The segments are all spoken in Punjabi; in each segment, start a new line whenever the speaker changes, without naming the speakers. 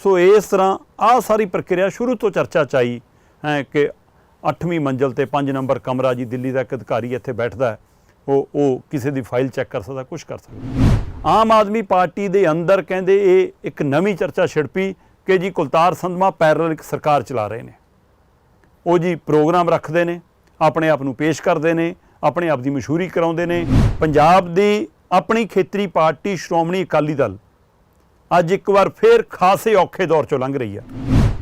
ਸੋ ਇਸ ਤਰ੍ਹਾਂ ਆ ਸਾਰੀ ਪ੍ਰਕਿਰਿਆ ਸ਼ੁਰੂ ਤੋਂ ਚਰਚਾ ਚ ਆਈ ਹੈ ਕਿ 8ਵੀਂ ਮੰਜ਼ਲ ਤੇ 5 ਨੰਬਰ ਕਮਰਾ ਜੀ ਦਿੱਲੀ ਦਾ ਇੱਕ ਅਧਿਕਾਰੀ ਇੱਥੇ ਬੈਠਦਾ ਹੈ, ਉਹ ਉਹ ਕਿਸੇ ਦੀ ਫਾਈਲ ਚੈੱਕ ਕਰ ਸਕਦਾ ਕੁਝ ਕਰ ਸਕਦਾ। ਆਮ ਆਦਮੀ ਪਾਰਟੀ ਦੇ ਅੰਦਰ ਕਹਿੰਦੇ ਇਹ ਇੱਕ ਨਵੀਂ ਚਰਚਾ ਛਿੜਪੀ ਕਿ ਜੀ ਕੁਲਤਾਰ ਸੰਧਮਾ ਪੈਰਲਲ ਇੱਕ ਸਰਕਾਰ ਚਲਾ ਰਹੇ ਨੇ। ਉਹ ਜੀ ਪ੍ਰੋਗਰਾਮ ਰੱਖਦੇ ਨੇ, ਆਪਣੇ ਆਪ ਨੂੰ ਪੇਸ਼ ਕਰਦੇ ਨੇ, ਆਪਣੇ ਆਪ ਦੀ ਮਸ਼ਹੂਰੀ ਕਰਾਉਂਦੇ ਨੇ। ਪੰਜਾਬ ਦੀ ਆਪਣੀ ਖੇਤਰੀ ਪਾਰਟੀ ਸ਼੍ਰੋਮਣੀ ਅਕਾਲੀ ਦਲ ਅੱਜ ਇੱਕ ਵਾਰ ਫੇਰ ਖਾਸੇ ਔਖੇ ਦੌਰ ਚੋਂ ਲੰਘ ਰਹੀ ਆ।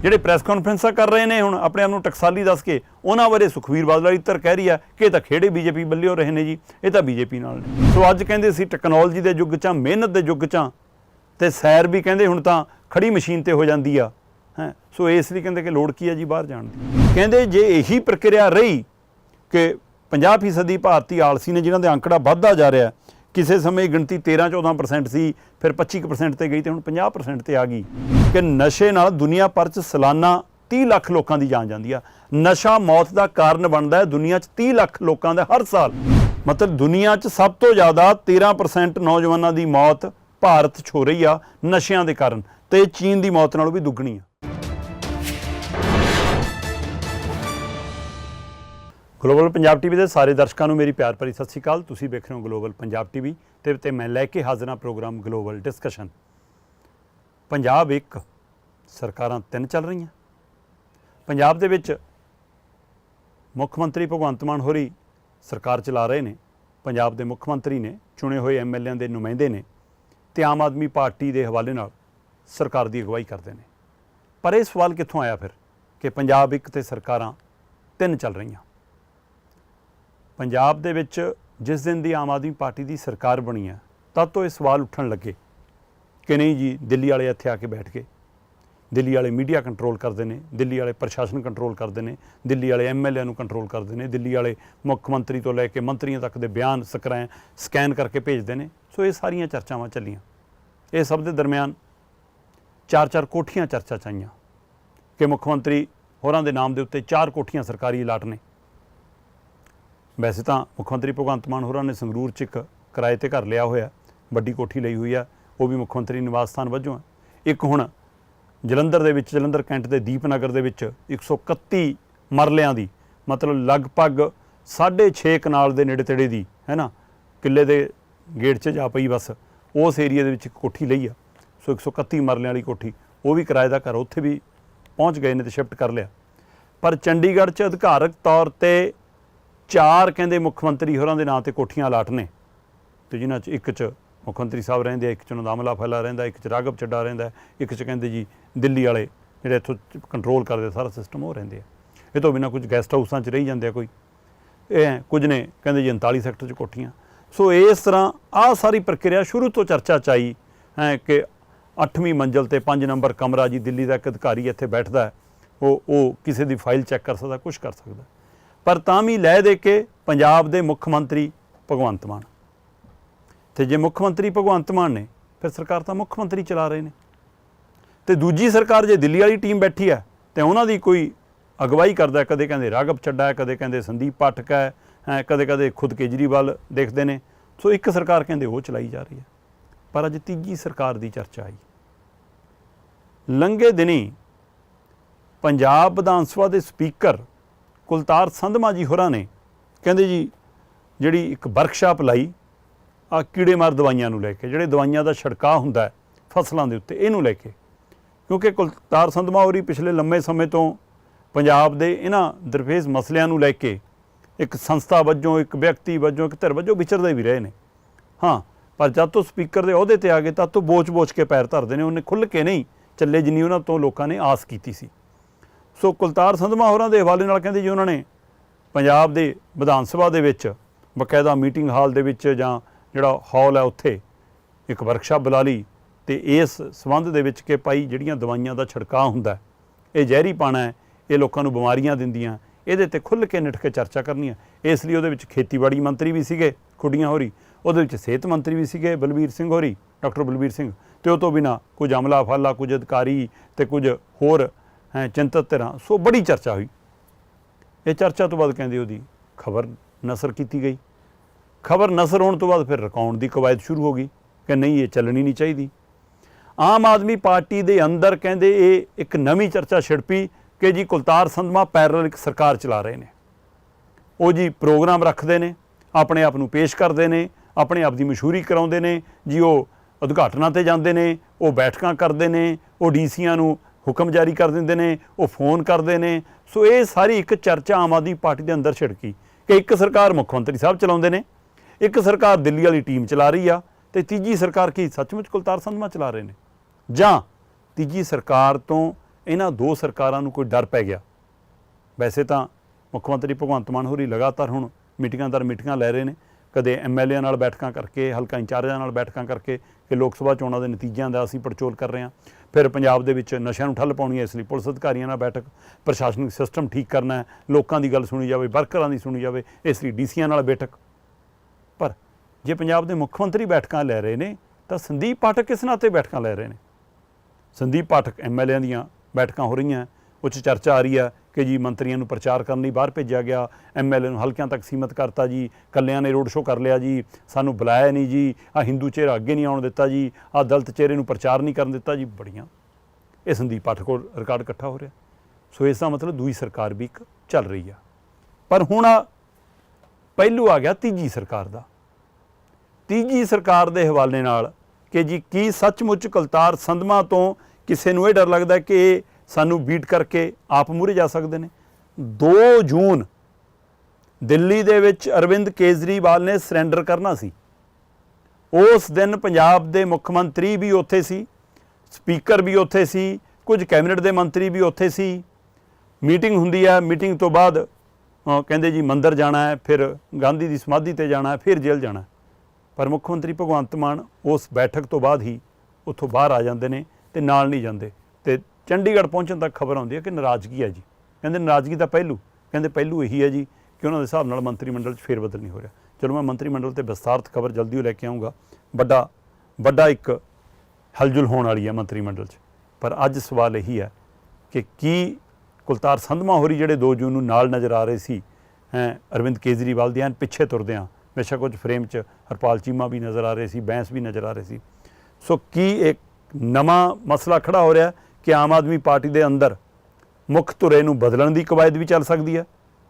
ਜਿਹੜੇ ਪ੍ਰੈਸ ਕਾਨਫਰੰਸਾਂ ਕਰ ਰਹੇ ਨੇ ਹੁਣ ਆਪਣੇ ਆਪ ਨੂੰ ਟਕਸਾਲੀ ਦੱਸ ਕੇ, ਉਹਨਾਂ ਬਾਰੇ ਸੁਖਵੀਰ ਬਾਦਲ ਵਾਲੀ ਤਰ ਕਹਿ ਰਹੀ ਆ ਕਿ ਇਹ ਤਾਂ ਖੇੜੇ ਬੀਜੇਪੀ ਬੱਲਿਓ ਰਹੇ ਨੇ ਜੀ, ਇਹ ਤਾਂ ਬੀਜੇਪੀ ਨਾਲ ਨੇ। ਸੋ ਅੱਜ ਕਹਿੰਦੇ ਸੀ ਟੈਕਨੋਲੋਜੀ ਦੇ ਯੁੱਗ 'ਚ ਮਿਹਨਤ ਦੇ ਯੁੱਗ 'ਚ ਆਂ, ਤੇ ਸੈਰ ਵੀ ਕਹਿੰਦੇ ਹੁਣ ਤਾਂ ਖੜੀ ਮਸ਼ੀਨ ਤੇ ਹੋ ਜਾਂਦੀ ਆ, ਹੈ। ਸੋ ਇਸ ਲਈ ਕਹਿੰਦੇ ਕਿ ਲੋੜ ਕੀ ਆ ਜੀ ਬਾਹਰ ਜਾਣ ਦੀ। ਕਹਿੰਦੇ ਜੇ ਇਹੀ ਪ੍ਰਕਿਰਿਆ ਰਹੀ ਕਿ 50% ਦੀ ਭਾਰਤੀ ਆਲਸੀ ਨੇ ਜਿਨ੍ਹਾਂ ਦੇ ਅੰਕੜਾ ਵੱਧਦਾ ਜਾ ਰਿਹਾ ਕਿਸੇ ਸਮੇਂ ਗਿਣਤੀ 13-14% ਸੀ, ਫਿਰ 25% ਤੇ ਗਈ ਤੇ ਹੁਣ 50% ਤੇ ਆ ਗਈ। ਕਿ ਨਸ਼ੇ ਨਾਲ ਦੁਨੀਆ ਭਰ 'ਚ ਸਾਲਾਨਾ 30 ਲੱਖ ਲੋਕਾਂ ਦੀ ਜਾਨ ਜਾਂਦੀ ਆ। ਨਸ਼ਾ ਮੌਤ ਦਾ ਕਾਰਨ ਬਣਦਾ ਹੈ ਦੁਨੀਆ 'ਚ 30 ਲੱਖ ਲੋਕਾਂ ਦਾ ਹਰ ਸਾਲ। ਮਤਲਬ ਦੁਨੀਆ 'ਚ ਸਭ ਤੋਂ ਜ਼ਿਆਦਾ 13% ਨੌਜਵਾਨਾਂ ਦੀ ਮੌਤ ਭਾਰਤ 'ਚ ਹੋ ਰਹੀ ਆ ਨਸ਼ਿਆਂ ਦੇ ਕਾਰਨ ਤੇ ਚੀਨ ਦੀ ਮੌਤ ਨਾਲੋਂ ਵੀ ਦੁੱਗਣੀ ਆ। ਗਲੋਬਲ ਪੰਜਾਬ ਟੀਵੀ ਦੇ ਸਾਰੇ ਦਰਸ਼ਕਾਂ ਨੂੰ ਮੇਰੀ ਪਿਆਰ ਭਰੀ ਸਤਿ ਸ਼੍ਰੀ ਅਕਾਲ। ਤੁਸੀਂ ਵੇਖ ਰਹੇ ਹੋ ਗਲੋਬਲ ਪੰਜਾਬ ਟੀਵੀ ਤੇ ਤੇ ਮੈਂ ਲੈ ਕੇ ਹਾਜ਼ਰ ਹਾਂ ਪ੍ਰੋਗਰਾਮ ਗਲੋਬਲ ਡਿਸਕਸ਼ਨ। ਪੰਜਾਬ ਇੱਕ ਸਰਕਾਰਾਂ ਤਿੰਨ ਚੱਲ ਰਹੀਆਂ। ਪੰਜਾਬ ਦੇ ਵਿੱਚ ਮੁੱਖ ਮੰਤਰੀ ਭਗਵੰਤ ਮਾਨ ਹੋਰੀ ਸਰਕਾਰ ਚਲਾ ਰਹੇ ਨੇ। ਪੰਜਾਬ ਦੇ ਮੁੱਖ ਮੰਤਰੀ ਨੇ, ਚੁਣੇ ਹੋਏ ਐਮਐਲਏਆਂ ਦੇ ਨੁਮਾਇੰਦੇ ਨੇ ਤੇ ਆਮ ਆਦਮੀ ਪਾਰਟੀ ਦੇ ਹਵਾਲੇ ਨਾਲ ਸਰਕਾਰ ਦੀ ਅਗਵਾਈ ਕਰਦੇ ਨੇ। ਪਰ ਇਹ ਸਵਾਲ ਕਿੱਥੋਂ ਆਇਆ ਫਿਰ ਕਿ ਪੰਜਾਬ ਇੱਕ ਤੇ ਸਰਕਾਰਾਂ ਤਿੰਨ ਚੱਲ ਰਹੀਆਂ? ਪੰਜਾਬ ਦੇ ਵਿੱਚ ਜਿਸ ਦਿਨ ਦੀ ਆਮ ਆਦਮੀ ਪਾਰਟੀ ਦੀ ਸਰਕਾਰ ਬਣੀ ਹੈ, ਤਦ ਤੋਂ ਇਹ ਸਵਾਲ ਉੱਠਣ ਲੱਗੇ ਕਿ ਨਹੀਂ ਜੀ, ਦਿੱਲੀ ਵਾਲੇ ਇੱਥੇ ਆ ਕੇ ਬੈਠ ਗਏ। ਦਿੱਲੀ ਵਾਲੇ ਮੀਡੀਆ ਕੰਟਰੋਲ ਕਰਦੇ ਨੇ, ਦਿੱਲੀ ਵਾਲੇ ਪ੍ਰਸ਼ਾਸਨ ਕੰਟਰੋਲ ਕਰਦੇ ਨੇ, ਦਿੱਲੀ ਵਾਲੇ ਐਮਐਲਏ ਨੂੰ ਕੰਟਰੋਲ ਕਰਦੇ ਨੇ, ਦਿੱਲੀ ਵਾਲੇ ਮੁੱਖ ਮੰਤਰੀ ਤੋਂ ਲੈ ਕੇ ਮੰਤਰੀਆਂ ਤੱਕ ਦੇ ਬਿਆਨ ਸਕਰੈ ਸਕੈਨ ਕਰਕੇ ਭੇਜਦੇ ਨੇ। ਸੋ ਇਹ ਸਾਰੀਆਂ ਚਰਚਾਵਾਂ ਚੱਲੀਆਂ। ਇਹ ਸਭ ਦੇ ਦਰਮਿਆਨ ਚਾਰ ਚਾਰ ਕੋਠੀਆਂ ਚਰਚਾ ਚ ਆਈਆਂ ਕਿ ਮੁੱਖ ਮੰਤਰੀ ਹੋਰਾਂ ਦੇ ਨਾਮ ਦੇ ਉੱਤੇ ਚਾਰ ਕੋਠੀਆਂ ਸਰਕਾਰੀ ਅਲਾਟ ਨੇ। ਵੈਸੇ ਤਾਂ ਮੁੱਖ ਮੰਤਰੀ ਭਗਵੰਤ ਮਾਨ ਹੋਰਾਂ ਨੇ ਸੰਗਰੂਰ 'ਚ ਇੱਕ ਕਿਰਾਏ ਤੇ ਘਰ ਲਿਆ ਹੋਇਆ, ਵੱਡੀ ਕੋਠੀ ਲਈ ਹੋਈ ਆ, ਉਹ ਵੀ ਮੁੱਖ ਮੰਤਰੀ ਨਿਵਾਸ ਸਥਾਨ ਵਜੋਂ ਆ। ਇੱਕ ਹੁਣ ਜਲੰਧਰ ਦੇ ਵਿੱਚ, ਜਲੰਧਰ ਕੈਂਟ ਦੇ ਦੀਪਨਗਰ ਦੇ ਵਿੱਚ 131 ਮਰਲਿਆਂ ਦੀ, ਮਤਲਬ ਲਗਭਗ 6.5 ਕਨਾਲ ਦੇ ਨੇੜੇ ਤੇੜੇ ਦੀ, ਹੈ ਨਾ, ਕਿੱਲੇ ਦੇ ਗੇਟ 'ਚ ਜਾ ਪਈ ਬਸ, ਉਸ ਏਰੀਆ ਦੇ ਵਿੱਚ ਇੱਕ ਕੋਠੀ ਲਈ ਆ। ਸੋ 131 ਮਰਲਿਆਂ ਵਾਲੀ ਕੋਠੀ, ਉਹ ਵੀ ਕਿਰਾਏ ਦਾ ਘਰ ਉੱਥੇ ਵੀ ਪਹੁੰਚ ਗਏ ਨੇ ਤੇ ਸ਼ਿਫਟ ਕਰ ਲਿਆ। ਪਰ ਚੰਡੀਗੜ੍ਹ 'ਚ ਅਧਿਕਾਰਕ ਤੌਰ ਤੇ ਚਾਰ ਕਹਿੰਦੇ ਮੁੱਖ ਮੰਤਰੀ ਹੋਰਾਂ ਦੇ ਨਾਂ ਤੇ ਕੋਠੀਆਂ ਅਲਾਟ ਨੇ। ਤੇ ਜਿਨ੍ਹਾਂ 'ਚ ਇੱਕ 'ਚ ਮੁੱਖ ਮੰਤਰੀ ਸਾਹਿਬ ਰਹਿੰਦੇ ਆ ਇੱਕ 'ਚ ਨਦਾਮਲਾ ਫੈਲਾ ਰਹਿੰਦਾ ਇੱਕ 'ਚ ਰਾਘਵ ਚੱਡਾ ਰਹਿੰਦਾ ਇੱਕ 'ਚ ਕਹਿੰਦੇ ਜੀ ਦਿੱਲੀ ਵਾਲੇ ਜਿਹੜੇ ਇੱਥੋਂ ਕੰਟਰੋਲ ਕਰਦੇ ਸਾਰਾ ਸਿਸਟਮ ਉਹ ਰਹਿੰਦੇ ਆ। ਇਹ ਤੋਂ ਬਿਨਾਂ ਕੁਝ ਗੈਸਟ ਹਾਊਸਾਂ 'ਚ ਰਹੀ ਜਾਂਦੇ ਆ ਕੋਈ। ਇਹ ਹੈ, ਕੁਝ ਨੇ ਕਹਿੰਦੇ ਜੀ 39 ਸੈਕਟਰ 'ਚ ਕੋਠੀਆਂ। ਸੋ ਇਸ ਤਰ੍ਹਾਂ ਆਹ ਸਾਰੀ ਪ੍ਰਕਿਰਿਆ ਸ਼ੁਰੂ ਤੋਂ ਚਰਚਾ 'ਚ ਆਈ ਹੈ ਕਿ 8ਵੀਂ ਮੰਜ਼ਲ ਤੇ 5 ਨੰਬਰ ਕਮਰਾ ਜੀ ਦਿੱਲੀ ਦਾ ਇੱਕ ਅਧਿਕਾਰੀ ਇੱਥੇ ਬੈਠਦਾ ਉਹ ਉਹ ਕਿਸੇ ਦੀ ਫਾਈਲ ਚੈੱਕ ਕਰ ਸਕਦਾ ਕੁਝ ਕਰ ਸਕਦਾ। ਪਰ ਤਾਂ ਵੀ ਲੈ ਦੇ ਕੇ ਪੰਜਾਬ ਦੇ ਮੁੱਖ ਮੰਤਰੀ ਭਗਵੰਤ ਮਾਨ। ਤੇ ਜੇ ਮੁੱਖ ਮੰਤਰੀ ਭਗਵੰਤ ਮਾਨ ਨੇ, ਫਿਰ ਸਰਕਾਰ ਤਾਂ ਮੁੱਖ ਮੰਤਰੀ ਚਲਾ ਰਹੇ ਨੇ। ਤੇ ਦੂਜੀ ਸਰਕਾਰ ਜੇ ਦਿੱਲੀ ਵਾਲੀ ਟੀਮ ਬੈਠੀ ਹੈ, ਤੇ ਉਹਨਾਂ ਦੀ ਕੋਈ ਅਗਵਾਈ ਕਰਦਾ ਕਦੇ ਕਹਿੰਦੇ ਰਾਘਵ ਚੱਡਾ ਹੈ, ਕਦੇ ਕਹਿੰਦੇ ਸੰਦੀਪ ਪਾਠਕ ਹੈ, ਕਦੇ ਕਦੇ ਖੁਦ ਕੇਜਰੀਵਾਲ ਦੇਖਦੇ ਨੇ। ਸੋ ਇੱਕ ਸਰਕਾਰ ਕਹਿੰਦੇ ਉਹ ਚਲਾਈ ਜਾ ਰਹੀ ਹੈ। ਪਰ ਅੱਜ ਤੀਜੀ ਸਰਕਾਰ ਦੀ ਚਰਚਾ ਆਈ। ਲੰਘੇ ਦਿਨੀ ਪੰਜਾਬ ਵਿਧਾਨ ਸਭਾ ਦੇ ਸਪੀਕਰ ਕੁਲਤਾਰ ਸੰਧਮਾ ਜੀ ਹੋਰਾਂ ਨੇ ਕਹਿੰਦੇ ਜੀ, ਜਿਹੜੀ ਇੱਕ ਵਰਕਸ਼ਾਪ ਲਾਈ ਆ ਕੀੜੇਮਾਰ ਦਵਾਈਆਂ ਨੂੰ ਲੈ ਕੇ, ਜਿਹੜੇ ਦਵਾਈਆਂ ਦਾ ਛਿੜਕਾਅ ਹੁੰਦਾ ਫਸਲਾਂ ਦੇ ਉੱਤੇ, ਇਹਨੂੰ ਲੈ ਕੇ। ਕਿਉਂਕਿ ਕੁਲਤਾਰ ਸੰਧਮਾ ਹੋਰੀ ਪਿਛਲੇ ਲੰਮੇ ਸਮੇਂ ਤੋਂ ਪੰਜਾਬ ਦੇ ਇਹਨਾਂ ਦਰਫੇਜ਼ ਮਸਲਿਆਂ ਨੂੰ ਲੈ ਕੇ ਇੱਕ ਸੰਸਥਾ ਵਜੋਂ, ਇੱਕ ਵਿਅਕਤੀ ਵਜੋਂ, ਇੱਕ ਧਿਰ ਵਜੋਂ ਵਿਚਰਦੇ ਵੀ ਰਹੇ ਨੇ। ਹਾਂ, ਪਰ ਜਦ ਤੋਂ ਸਪੀਕਰ ਦੇ ਅਹੁਦੇ ਤੇ ਆ ਗਏ, ਤਦ ਤੋਂ ਬੋਚ-ਬੋਚ ਕੇ ਪੈਰ ਧਰਦੇ ਨੇ, ਉਹਨੇ ਖੁੱਲ੍ਹ ਕੇ ਨਹੀਂ ਚੱਲੇ ਜਿੰਨੀ ਉਹਨਾਂ ਤੋਂ ਲੋਕਾਂ ਨੇ ਆਸ ਕੀਤੀ ਸੀ। ਸੋ ਕੁਲਤਾਰ ਸੰਧਮਾ ਹੋਰਾਂ ਦੇ ਹਵਾਲੇ ਨਾਲ ਕਹਿੰਦੇ ਜੀ ਉਹਨਾਂ ਨੇ ਪੰਜਾਬ ਦੇ ਵਿਧਾਨ ਸਭਾ ਦੇ ਵਿੱਚ ਬਕਾਇਦਾ ਮੀਟਿੰਗ ਹਾਲ ਦੇ ਵਿੱਚ ਜਾਂ ਜਿਹੜਾ ਹਾਲ ਹੈ ਉੱਥੇ ਇੱਕ ਵਰਕਸ਼ਾਪ ਬੁਲਾ ਲਈ ਤੇ ਇਸ ਸਬੰਧ ਦੇ ਵਿੱਚ ਕਿ ਭਾਈ ਜਿਹੜੀਆਂ ਦਵਾਈਆਂ ਦਾ ਛਿੜਕਾਅ ਹੁੰਦਾ ਇਹ ਜ਼ਹਿਰੀ ਪਾਣਾ ਹੈ, ਇਹ ਲੋਕਾਂ ਨੂੰ ਬਿਮਾਰੀਆਂ ਦਿੰਦੀਆਂ, ਇਹਦੇ ਤੇ ਖੁੱਲ੍ਹ ਕੇ ਨਿਠ ਕੇ ਚਰਚਾ ਕਰਨੀ ਹੈ ਇਸ ਲਈ ਉਹਦੇ ਵਿੱਚ ਖੇਤੀਬਾੜੀ ਮੰਤਰੀ ਵੀ ਸੀਗੇ, ਖੁੱਡੀਆਂ ਹੋਰੀ। ਉਹਦੇ ਵਿੱਚ ਸਿਹਤ ਮੰਤਰੀ ਵੀ ਸੀਗੇ, ਬਲਬੀਰ ਸਿੰਘ ਹੋਰੀ, ਡਾਕਟਰ ਬਲਬੀਰ ਸਿੰਘ। ਤੇ ਉਹ ਤੋਂ ਬਿਨਾ ਕੁਝ ਅਮਲਾ ਫਾਲਾ ਕੁਝ ਅਧਿਕਾਰੀ ਤੇ ਕੁਝ ਹੋਰ ਹੈ, ਚਿੰਤਤ ਧਿਰਾਂ ਸੋ ਬੜੀ ਚਰਚਾ ਹੋਈ। ਇਹ ਚਰਚਾ ਤੋਂ ਬਾਅਦ ਕਹਿੰਦੇ ਉਹਦੀ ਖਬਰ ਨਸਰ ਕੀਤੀ ਗਈ। ਖਬਰ ਨਸਰ ਹੋਣ ਤੋਂ ਬਾਅਦ ਫਿਰ ਰਿਕਾਉਂਡ ਦੀ ਕਵਾਇਦ ਸ਼ੁਰੂ ਹੋ ਗਈ ਕਿ ਨਹੀਂ, ਇਹ ਚੱਲਣੀ ਨਹੀਂ ਚਾਹੀਦੀ। ਆਮ ਆਦਮੀ ਪਾਰਟੀ ਦੇ ਅੰਦਰ ਕਹਿੰਦੇ ਇਹ ਇੱਕ ਨਵੀਂ ਚਰਚਾ ਛਿੜਪੀ ਕਿ ਜੀ ਕੁਲਤਾਰ ਸੰਧਮਾ ਪੈਰਲਲ ਇੱਕ ਸਰਕਾਰ ਚਲਾ ਰਹੇ ਨੇ। ਉਹ ਜੀ ਪ੍ਰੋਗਰਾਮ ਰੱਖਦੇ ਨੇ, ਆਪਣੇ ਆਪ ਨੂੰ ਪੇਸ਼ ਕਰਦੇ ਨੇ, ਆਪਣੇ ਆਪ ਦੀ ਮਸ਼ਹੂਰੀ ਕਰਾਉਂਦੇ ਨੇ। ਜੀ ਉਹ ਉਦਘਾਟਨਾਂ ਤੇ ਜਾਂਦੇ ਨੇ, ਉਹ ਬੈਠਕਾਂ ਕਰਦੇ ਨੇ, ਉਹ ਡੀਸੀਆਂ ਨੂੰ ਹੁਕਮ ਜਾਰੀ ਕਰ ਦਿੰਦੇ ਨੇ, ਉਹ ਫੋਨ ਕਰਦੇ ਨੇ। ਸੋ ਇਹ ਸਾਰੀ ਇੱਕ ਚਰਚਾ ਆਮ ਆਦਮੀ ਪਾਰਟੀ ਦੇ ਅੰਦਰ ਛਿੜਕੀ ਕਿ ਇੱਕ ਸਰਕਾਰ ਮੁੱਖ ਮੰਤਰੀ ਸਾਹਿਬ ਚਲਾਉਂਦੇ ਨੇ, ਇੱਕ ਸਰਕਾਰ ਦਿੱਲੀ ਵਾਲੀ ਟੀਮ ਚਲਾ ਰਹੀ ਆ ਤੇ ਤੀਜੀ ਸਰਕਾਰ ਕੀ ਸੱਚਮੁੱਚ ਕੁਲਤਾਰ ਸੰਧਮਾ ਚਲਾ ਰਹੇ ਨੇ। ਜਾਂ ਤੀਜੀ ਸਰਕਾਰ ਤੋਂ ਇਹਨਾਂ ਦੋ ਸਰਕਾਰਾਂ ਨੂੰ ਕੋਈ ਡਰ ਪੈ ਗਿਆ। ਵੈਸੇ ਤਾਂ ਮੁੱਖ ਮੰਤਰੀ ਭਗਵੰਤ ਮਾਨ ਹੋਰੀ ਲਗਾਤਾਰ ਹੁਣ ਮੀਟਿੰਗਾਂ ਦਰ ਮੀਟਿੰਗਾਂ ਲੈ ਰਹੇ ਨੇ। ਕਦੇ ਐਮਐਲਏ ਨਾਲ ਬੈਠਕਾਂ ਕਰਕੇ, ਹਲਕਾ ਇੰਚਾਰਜਾਂ ਨਾਲ ਬੈਠਕਾਂ ਕਰਕੇ ਕਿ ਲੋਕ ਸਭਾ ਚੋਣਾਂ ਦੇ ਨਤੀਜਿਆਂ ਦਾ ਅਸੀਂ ਪੜਚੋਲ ਕਰ ਰਹੇ ਹਾਂ। ਫਿਰ ਪੰਜਾਬ ਦੇ ਵਿੱਚ ਨਸ਼ਿਆਂ ਨੂੰ ਠੱਲ ਪਾਉਣੀ ਹੈ, ਇਸ ਲਈ ਪੁਲਿਸ ਅਧਿਕਾਰੀਆਂ ਨਾਲ ਬੈਠਕ, ਪ੍ਰਸ਼ਾਸਨਿਕ ਸਿਸਟਮ ਠੀਕ ਕਰਨਾ ਹੈ, ਲੋਕਾਂ ਦੀ ਗੱਲ ਸੁਣੀ ਜਾਵੇ, ਵਰਕਰਾਂ ਦੀ ਸੁਣੀ ਜਾਵੇ, ਇਸ ਲਈ ਡੀਸੀਆਂ ਨਾਲ ਬੈਠਕ। ਪਰ ਜੇ ਪੰਜਾਬ ਦੇ ਮੁੱਖ ਮੰਤਰੀ ਬੈਠਕਾਂ ਲੈ ਰਹੇ ਨੇ, ਤਾਂ ਸੰਦੀਪ ਪਾਠਕ ਕਿਸ ਨਾਤੇ ਬੈਠਕਾਂ ਲੈ ਰਹੇ ਨੇ? ਸੰਦੀਪ ਪਾਠਕ ਐਮਐਲਏਆਂ ਦੀਆਂ ਬੈਠਕਾਂ ਹੋ ਰਹੀਆਂ ਉਹ 'ਚ ਚਰਚਾ ਆ ਰਹੀ ਹੈ ਕਿ ਜੀ ਮੰਤਰੀਆਂ ਨੂੰ ਪ੍ਰਚਾਰ ਕਰਨ ਲਈ ਬਾਹਰ ਭੇਜਿਆ ਗਿਆ ਐਮਐਲਏ ਨੂੰ ਹਲਕਿਆਂ ਤੱਕ ਸੀਮਤ ਕਰਤਾ ਜੀ, ਕੱਲਿਆਂ ਨੇ ਰੋਡ ਸ਼ੋਅ ਕਰ ਲਿਆ ਜੀ, ਸਾਨੂੰ ਬੁਲਾਇਆ ਨਹੀਂ ਜੀ ਆ ਹਿੰਦੂ ਚਿਹਰਾ ਅੱਗੇ ਨਹੀਂ ਆਉਣ ਦਿੱਤਾ ਜੀ ਆ ਦਲਤ ਚਿਹਰੇ ਨੂੰ ਪ੍ਰਚਾਰ ਨਹੀਂ ਕਰਨ ਦਿੱਤਾ ਜੀ, ਬੜੀਆਂ। ਇਹ ਸੰਦੀਪ ਪਾਠਕ ਕੋਲ ਰਿਕਾਰਡ ਇਕੱਠਾ ਹੋ ਰਿਹਾ। ਸੋ ਇਸ ਦਾ ਮਤਲਬ ਦੂਈ ਸਰਕਾਰ ਵੀ ਇੱਕ ਚੱਲ ਰਹੀ ਆ। ਪਰ ਹੁਣ ਪਹਿਲੂ ਆ ਗਿਆ ਤੀਜੀ ਸਰਕਾਰ ਦਾ। ਤੀਜੀ ਸਰਕਾਰ ਦੇ ਹਵਾਲੇ ਨਾਲ ਕਿ ਜੀ ਕੀ ਸੱਚਮੁੱਚ ਕਲਤਾਰ ਸੰਧਮਾ ਤੋਂ ਕਿਸੇ ਨੂੰ ਇਹ ਡਰ ਲੱਗਦਾ ਕਿ ਸਾਨੂੰ ਬੀਟ ਕਰਕੇ ਆਪ ਮੂਹਰੇ ਜਾ ਸਕਦੇ ਨੇ। 2 ਜੂਨ, ਦਿੱਲੀ ਦੇ ਵਿੱਚ ਅਰਵਿੰਦ ਕੇਜਰੀਵਾਲ ਨੇ ਸਰੈਂਡਰ ਕਰਨਾ ਸੀ। ਉਸ ਦਿਨ ਪੰਜਾਬ ਦੇ ਮੁੱਖ ਮੰਤਰੀ ਵੀ ਉੱਥੇ ਸੀ, ਸਪੀਕਰ ਵੀ ਉੱਥੇ ਸੀ, ਕੁਝ ਕੈਬਨਿਟ ਦੇ ਮੰਤਰੀ ਵੀ ਉੱਥੇ ਸੀ। ਮੀਟਿੰਗ ਹੁੰਦੀ ਹੈ, ਮੀਟਿੰਗ ਤੋਂ ਬਾਅਦ ਕਹਿੰਦੇ ਜੀ ਮੰਦਰ ਜਾਣਾ ਹੈ, ਫਿਰ ਗਾਂਧੀ ਦੀ ਸਮਾਧੀ ਤੇ ਜਾਣਾ ਹੈ, ਫਿਰ ਜੇਲ੍ਹ ਜਾਣਾ ਪਰ ਮੁੱਖ ਮੰਤਰੀ ਭਗਵੰਤ ਮਾਨ ਉਸ ਬੈਠਕ ਤੋਂ ਬਾਅਦ ਹੀ ਉੱਥੋਂ ਬਾਹਰ ਆ ਜਾਂਦੇ ਨੇ ਤੇ ਨਾਲ ਨਹੀਂ ਜਾਂਦੇ। ਤੇ ਚੰਡੀਗੜ੍ਹ ਪਹੁੰਚਣ ਤੱਕ ਖਬਰ ਆਉਂਦੀ ਹੈ ਕਿ ਨਾਰਾਜ਼ਗੀ ਹੈ ਜੀ। ਕਹਿੰਦੇ ਨਾਰਾਜ਼ਗੀ ਦਾ ਪਹਿਲੂ, ਕਹਿੰਦੇ ਪਹਿਲੂ ਇਹੀ ਹੈ ਜੀ ਕਿ ਉਹਨਾਂ ਦੇ ਹਿਸਾਬ ਨਾਲ ਮੰਤਰੀ ਮੰਡਲ 'ਚ ਫੇਰ ਬਦਲ ਨਹੀਂ ਹੋ ਰਿਹਾ। ਚਲੋ ਮੈਂ ਮੰਤਰੀ ਮੰਡਲ ਤੇ ਵਿਸਤਾਰਤ ਖਬਰ ਜਲਦੀ ਹੀ ਲੈ ਕੇ ਆਉਂਗਾ ਵੱਡਾ ਵੱਡਾ ਇੱਕ ਹਲਜੁਲ ਹੋਣ ਵਾਲੀ ਹੈ ਮੰਤਰੀ ਮੰਡਲ 'ਚ। ਪਰ ਅੱਜ ਸਵਾਲ ਇਹੀ ਹੈ ਕਿ ਕੀ ਕੁਲਤਾਰ ਸੰਧਮਾ ਹੋਰੀ ਜਿਹੜੇ 2 ਜੂਨ ਨੂੰ ਨਾਲ ਨਜ਼ਰ ਆ ਰਹੇ ਸੀ, ਹੈ, ਅਰਵਿੰਦ ਕੇਜਰੀਵਾਲ ਦੇ ਐਨ ਪਿੱਛੇ ਤੁਰਦੇ ਆ ਹਮੇਸ਼ਾ ਕੁਝ ਫਰੇਮ 'ਚ ਹਰਪਾਲ ਚੀਮਾ ਵੀ ਨਜ਼ਰ ਆ ਰਹੇ ਸੀ, ਬੈਂਸ ਵੀ ਨਜ਼ਰ ਆ ਰਹੇ ਸੀ। ਸੋ ਕੀ ਇੱਕ ਨਵਾਂ ਮਸਲਾ ਖੜਾ ਹੋ ਰਿਹਾ? ਕਿ ਆਮ ਆਦਮੀ ਪਾਰਟੀ ਦੇ ਅੰਦਰ ਮੁੱਖ ਧੁਰੇ ਨੂੰ ਬਦਲਣ ਦੀ ਕਵਾਇਦ ਵੀ ਚੱਲ ਸਕਦੀ ਹੈ।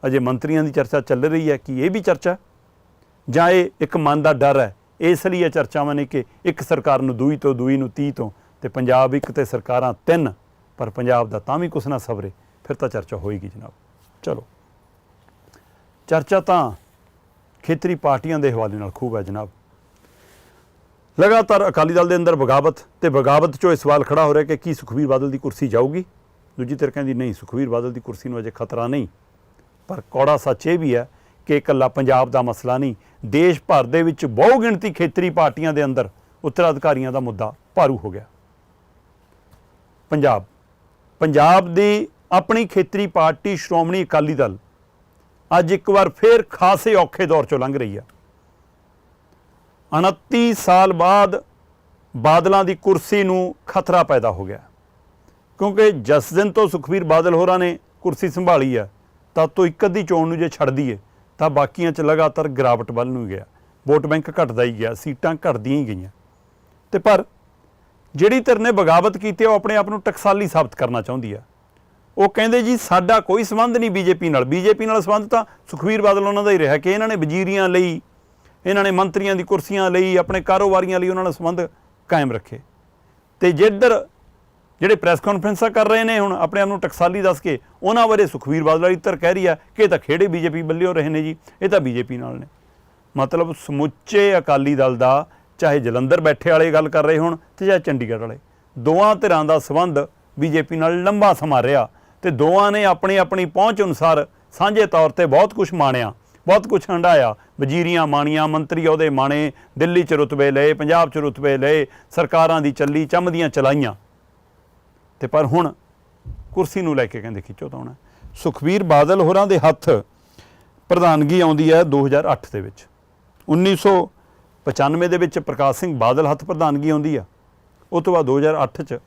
ਅਜੇ ਮੰਤਰੀਆਂ ਦੀ ਚਰਚਾ ਚੱਲ ਰਹੀ ਹੈ ਕਿ ਇਹ ਵੀ ਚਰਚਾ ਜਾਂ ਇਹ ਇੱਕ ਮਨ ਦਾ ਡਰ ਹੈ। ਇਸ ਲਈ ਇਹ ਚਰਚਾਵਾਂ ਨੇ ਕਿ ਇੱਕ ਸਰਕਾਰ ਨੂੰ ਦੂਈ ਤੋਂ ਦੂਈ ਨੂੰ 30 ਤੋਂ ਤੇ ਪੰਜਾਬ ਇੱਕ ਤੇ ਸਰਕਾਰਾਂ ਤਿੰਨ, ਪਰ ਪੰਜਾਬ ਦਾ ਤਾਂ ਵੀ ਕੁਛ ਨਾ ਸਬਰੇ ਫਿਰ ਤਾਂ ਚਰਚਾ ਹੋਏਗੀ ਜਨਾਬ। ਚਲੋ। ਚਰਚਾ ਤਾਂ ਖੇਤਰੀ ਪਾਰਟੀਆਂ ਦੇ ਹਵਾਲੇ ਨਾਲ ਖੂਬ ਹੈ ਜਨਾਬ। ਲਗਾਤਾਰ ਅਕਾਲੀ ਦਲ ਦੇ ਅੰਦਰ ਬਗਾਵਤ ਤੇ ਬਗਾਵਤ ਚੋਂ ਇਹ ਸਵਾਲ ਖੜਾ ਹੋ ਰਿਹਾ ਕਿ ਕੀ ਸੁਖਬੀਰ ਬਾਦਲ ਦੀ ਕੁਰਸੀ ਜਾਊਗੀ? ਦੂਜੀ ਧਿਰ ਕਹਿੰਦੀ ਨਹੀਂ ਸੁਖਬੀਰ ਬਾਦਲ ਦੀ ਕੁਰਸੀ ਨੂੰ ਅਜੇ ਖਤਰਾ ਨਹੀਂ। ਪਰ ਕੌੜਾ ਸੱਚ ਇਹ ਵੀ ਹੈ ਕਿ ਇਕੱਲਾ ਪੰਜਾਬ ਦਾ ਮਸਲਾ ਨਹੀਂ, ਦੇਸ਼ ਭਰ ਦੇ ਵਿੱਚ ਬਹੁ ਗਿਣਤੀ ਖੇਤਰੀ ਪਾਰਟੀਆਂ ਦੇ ਅੰਦਰ ਉੱਤਰਾਧਿਕਾਰੀਆਂ ਦਾ ਮੁੱਦਾ ਭਾਰੂ ਹੋ ਗਿਆ। ਪੰਜਾਬ ਪੰਜਾਬ ਦੀ ਆਪਣੀ ਖੇਤਰੀ ਪਾਰਟੀ ਸ਼੍ਰੋਮਣੀ ਅਕਾਲੀ ਦਲ ਅੱਜ ਇੱਕ ਵਾਰ ਫੇਰ ਖਾਸੇ ਔਖੇ ਦੌਰ ਚੋਂ ਲੰਘ ਰਹੀ ਹੈ 29 ਸਾਲ ਬਾਅਦ ਬਾਦਲਾਂ ਦੀ ਕੁਰਸੀ ਨੂੰ ਖਤਰਾ ਪੈਦਾ ਹੋ ਗਿਆ। ਕਿਉਂਕਿ ਜਿਸ ਦਿਨ ਤੋਂ ਸੁਖਬੀਰ ਬਾਦਲ ਹੋਰਾਂ ਨੇ ਕੁਰਸੀ ਸੰਭਾਲੀ ਹੈ ਤਦ ਤੋਂ ਇੱਕ ਅੱਧੀ ਚੋਣ ਨੂੰ ਜੇ ਛੱਡ ਦਈਏ ਤਾਂ ਬਾਕੀਆਂ 'ਚ ਲਗਾਤਾਰ ਗਿਰਾਵਟ ਵੱਲ ਨੂੰ ਗਿਆ। ਵੋਟ ਬੈਂਕ ਘਟਦਾ ਹੀ ਗਿਆ, ਸੀਟਾਂ ਘਟਦੀਆਂ ਹੀ ਗਈਆਂ। ਤੇ ਪਰ ਜਿਹੜੀ ਧਿਰ ਨੇ ਬਗਾਵਤ ਕੀਤੀ ਉਹ ਆਪਣੇ ਆਪ ਨੂੰ ਟਕਸਾਲੀ ਸਾਬਤ ਕਰਨਾ ਚਾਹੁੰਦੀ ਆ। ਉਹ ਕਹਿੰਦੇ ਜੀ, ਸਾਡਾ ਕੋਈ ਸੰਬੰਧ ਨਹੀਂ ਬੀਜੇਪੀ ਨਾਲ। ਬੀਜੇਪੀ ਨਾਲ ਸੰਬੰਧ ਤਾਂ ਸੁਖਬੀਰ ਬਾਦਲ ਉਹਨਾਂ ਦਾ ਹੀ ਰਿਹਾ ਕਿ ਇਹਨਾਂ ਨੇ ਵਜ਼ੀਰੀਆਂ ਲਈ ਇਹਨਾਂ ਨੇ ਮੰਤਰੀਆਂ ਦੀ ਕੁਰਸੀਆਂ ਲਈ, ਆਪਣੇ ਕਾਰੋਬਾਰੀਆਂ ਲਈ ਉਹਨਾਂ ਨਾਲ ਸੰਬੰਧ ਕਾਇਮ ਰੱਖੇ। ਤੇ ਜਿੱਧਰ ਜਿਹੜੇ ਪ੍ਰੈਸ ਕਾਨਫਰੰਸਾਂ ਕਰ ਰਹੇ ਨੇ, ਹੁਣ ਆਪਣੇ ਆਪ ਨੂੰ ਟਕਸਾਲੀ ਦੱਸ ਕੇ, ਉਹਨਾਂ ਬਾਰੇ ਸੁਖਬੀਰ ਬਾਦਲ ਵਾਲੀ ਧਿਰ ਕਹਿ ਰਹੀ ਆ ਕਿ ਇਹ ਤਾਂ ਖੇੜੇ ਬੀਜੇਪੀ ਬੱਲਿਓ ਰਹੇ ਨੇ ਜੀ, ਇਹ ਤਾਂ ਬੀਜੇਪੀ ਨਾਲ ਨੇ। ਮਤਲਬ ਸਮੁੱਚੇ ਅਕਾਲੀ ਦਲ ਦਾ, ਚਾਹੇ ਜਲੰਧਰ ਬੈਠੇ ਵਾਲੇ ਗੱਲ ਕਰ ਰਹੇ ਹੋਣ ਤੇ ਚਾਹੇ ਚੰਡੀਗੜ੍ਹ ਵਾਲੇ, ਦੋਵਾਂ ਧਿਰਾਂ ਦਾ ਸੰਬੰਧ ਬੀਜੇਪੀ ਨਾਲ ਲੰਬਾ ਸਮਾਂ ਰਿਹਾ ਤੇ ਦੋਵਾਂ ਨੇ ਆਪਣੀ ਆਪਣੀ ਪਹੁੰਚ ਅਨੁਸਾਰ ਸਾਂਝੇ ਤੌਰ ਤੇ ਬਹੁਤ ਕੁਝ ਮਾਣਿਆ। ਬਹੁਤ ਕੁਝ ਹੰਡਾਇਆ ਵਜ਼ੀਰੀਆਂ ਮਾਣੀਆਂ, ਮੰਤਰੀ ਉਹਦੇ ਮਾਣੇ, ਦਿੱਲੀ ਚ ਰੁਤਬੇ ਲਏ, ਪੰਜਾਬ ਚ ਰੁਤਬੇ ਲਏ, ਸਰਕਾਰਾਂ ਦੀ ਚੱਲੀ ਚੰਮਦੀਆਂ ਚਲਾਈਆਂ। ਤੇ ਪਰ ਹੁਣ ਕੁਰਸੀ ਨੂੰ ਲੈ ਕੇ ਕਹਿੰਦੇ ਖਿੱਚੋ ਤਾਂ ਹੁਣ। ਸੁਖਬੀਰ ਬਾਦਲ ਹੋਰਾਂ ਦੇ ਹੱਥ ਪ੍ਰਧਾਨਗੀ ਆਉਂਦੀ ਹੈ 2008 ਦੇ ਵਿੱਚ। 1995 ਦੇ ਵਿੱਚ ਪ੍ਰਕਾਸ਼ ਸਿੰਘ ਬਾਦਲ ਹੱਥ ਪ੍ਰਧਾਨਗੀ ਆਉਂਦੀ ਆ। ਉਸ ਤੋਂ ਬਾਅਦ 2008 ਚ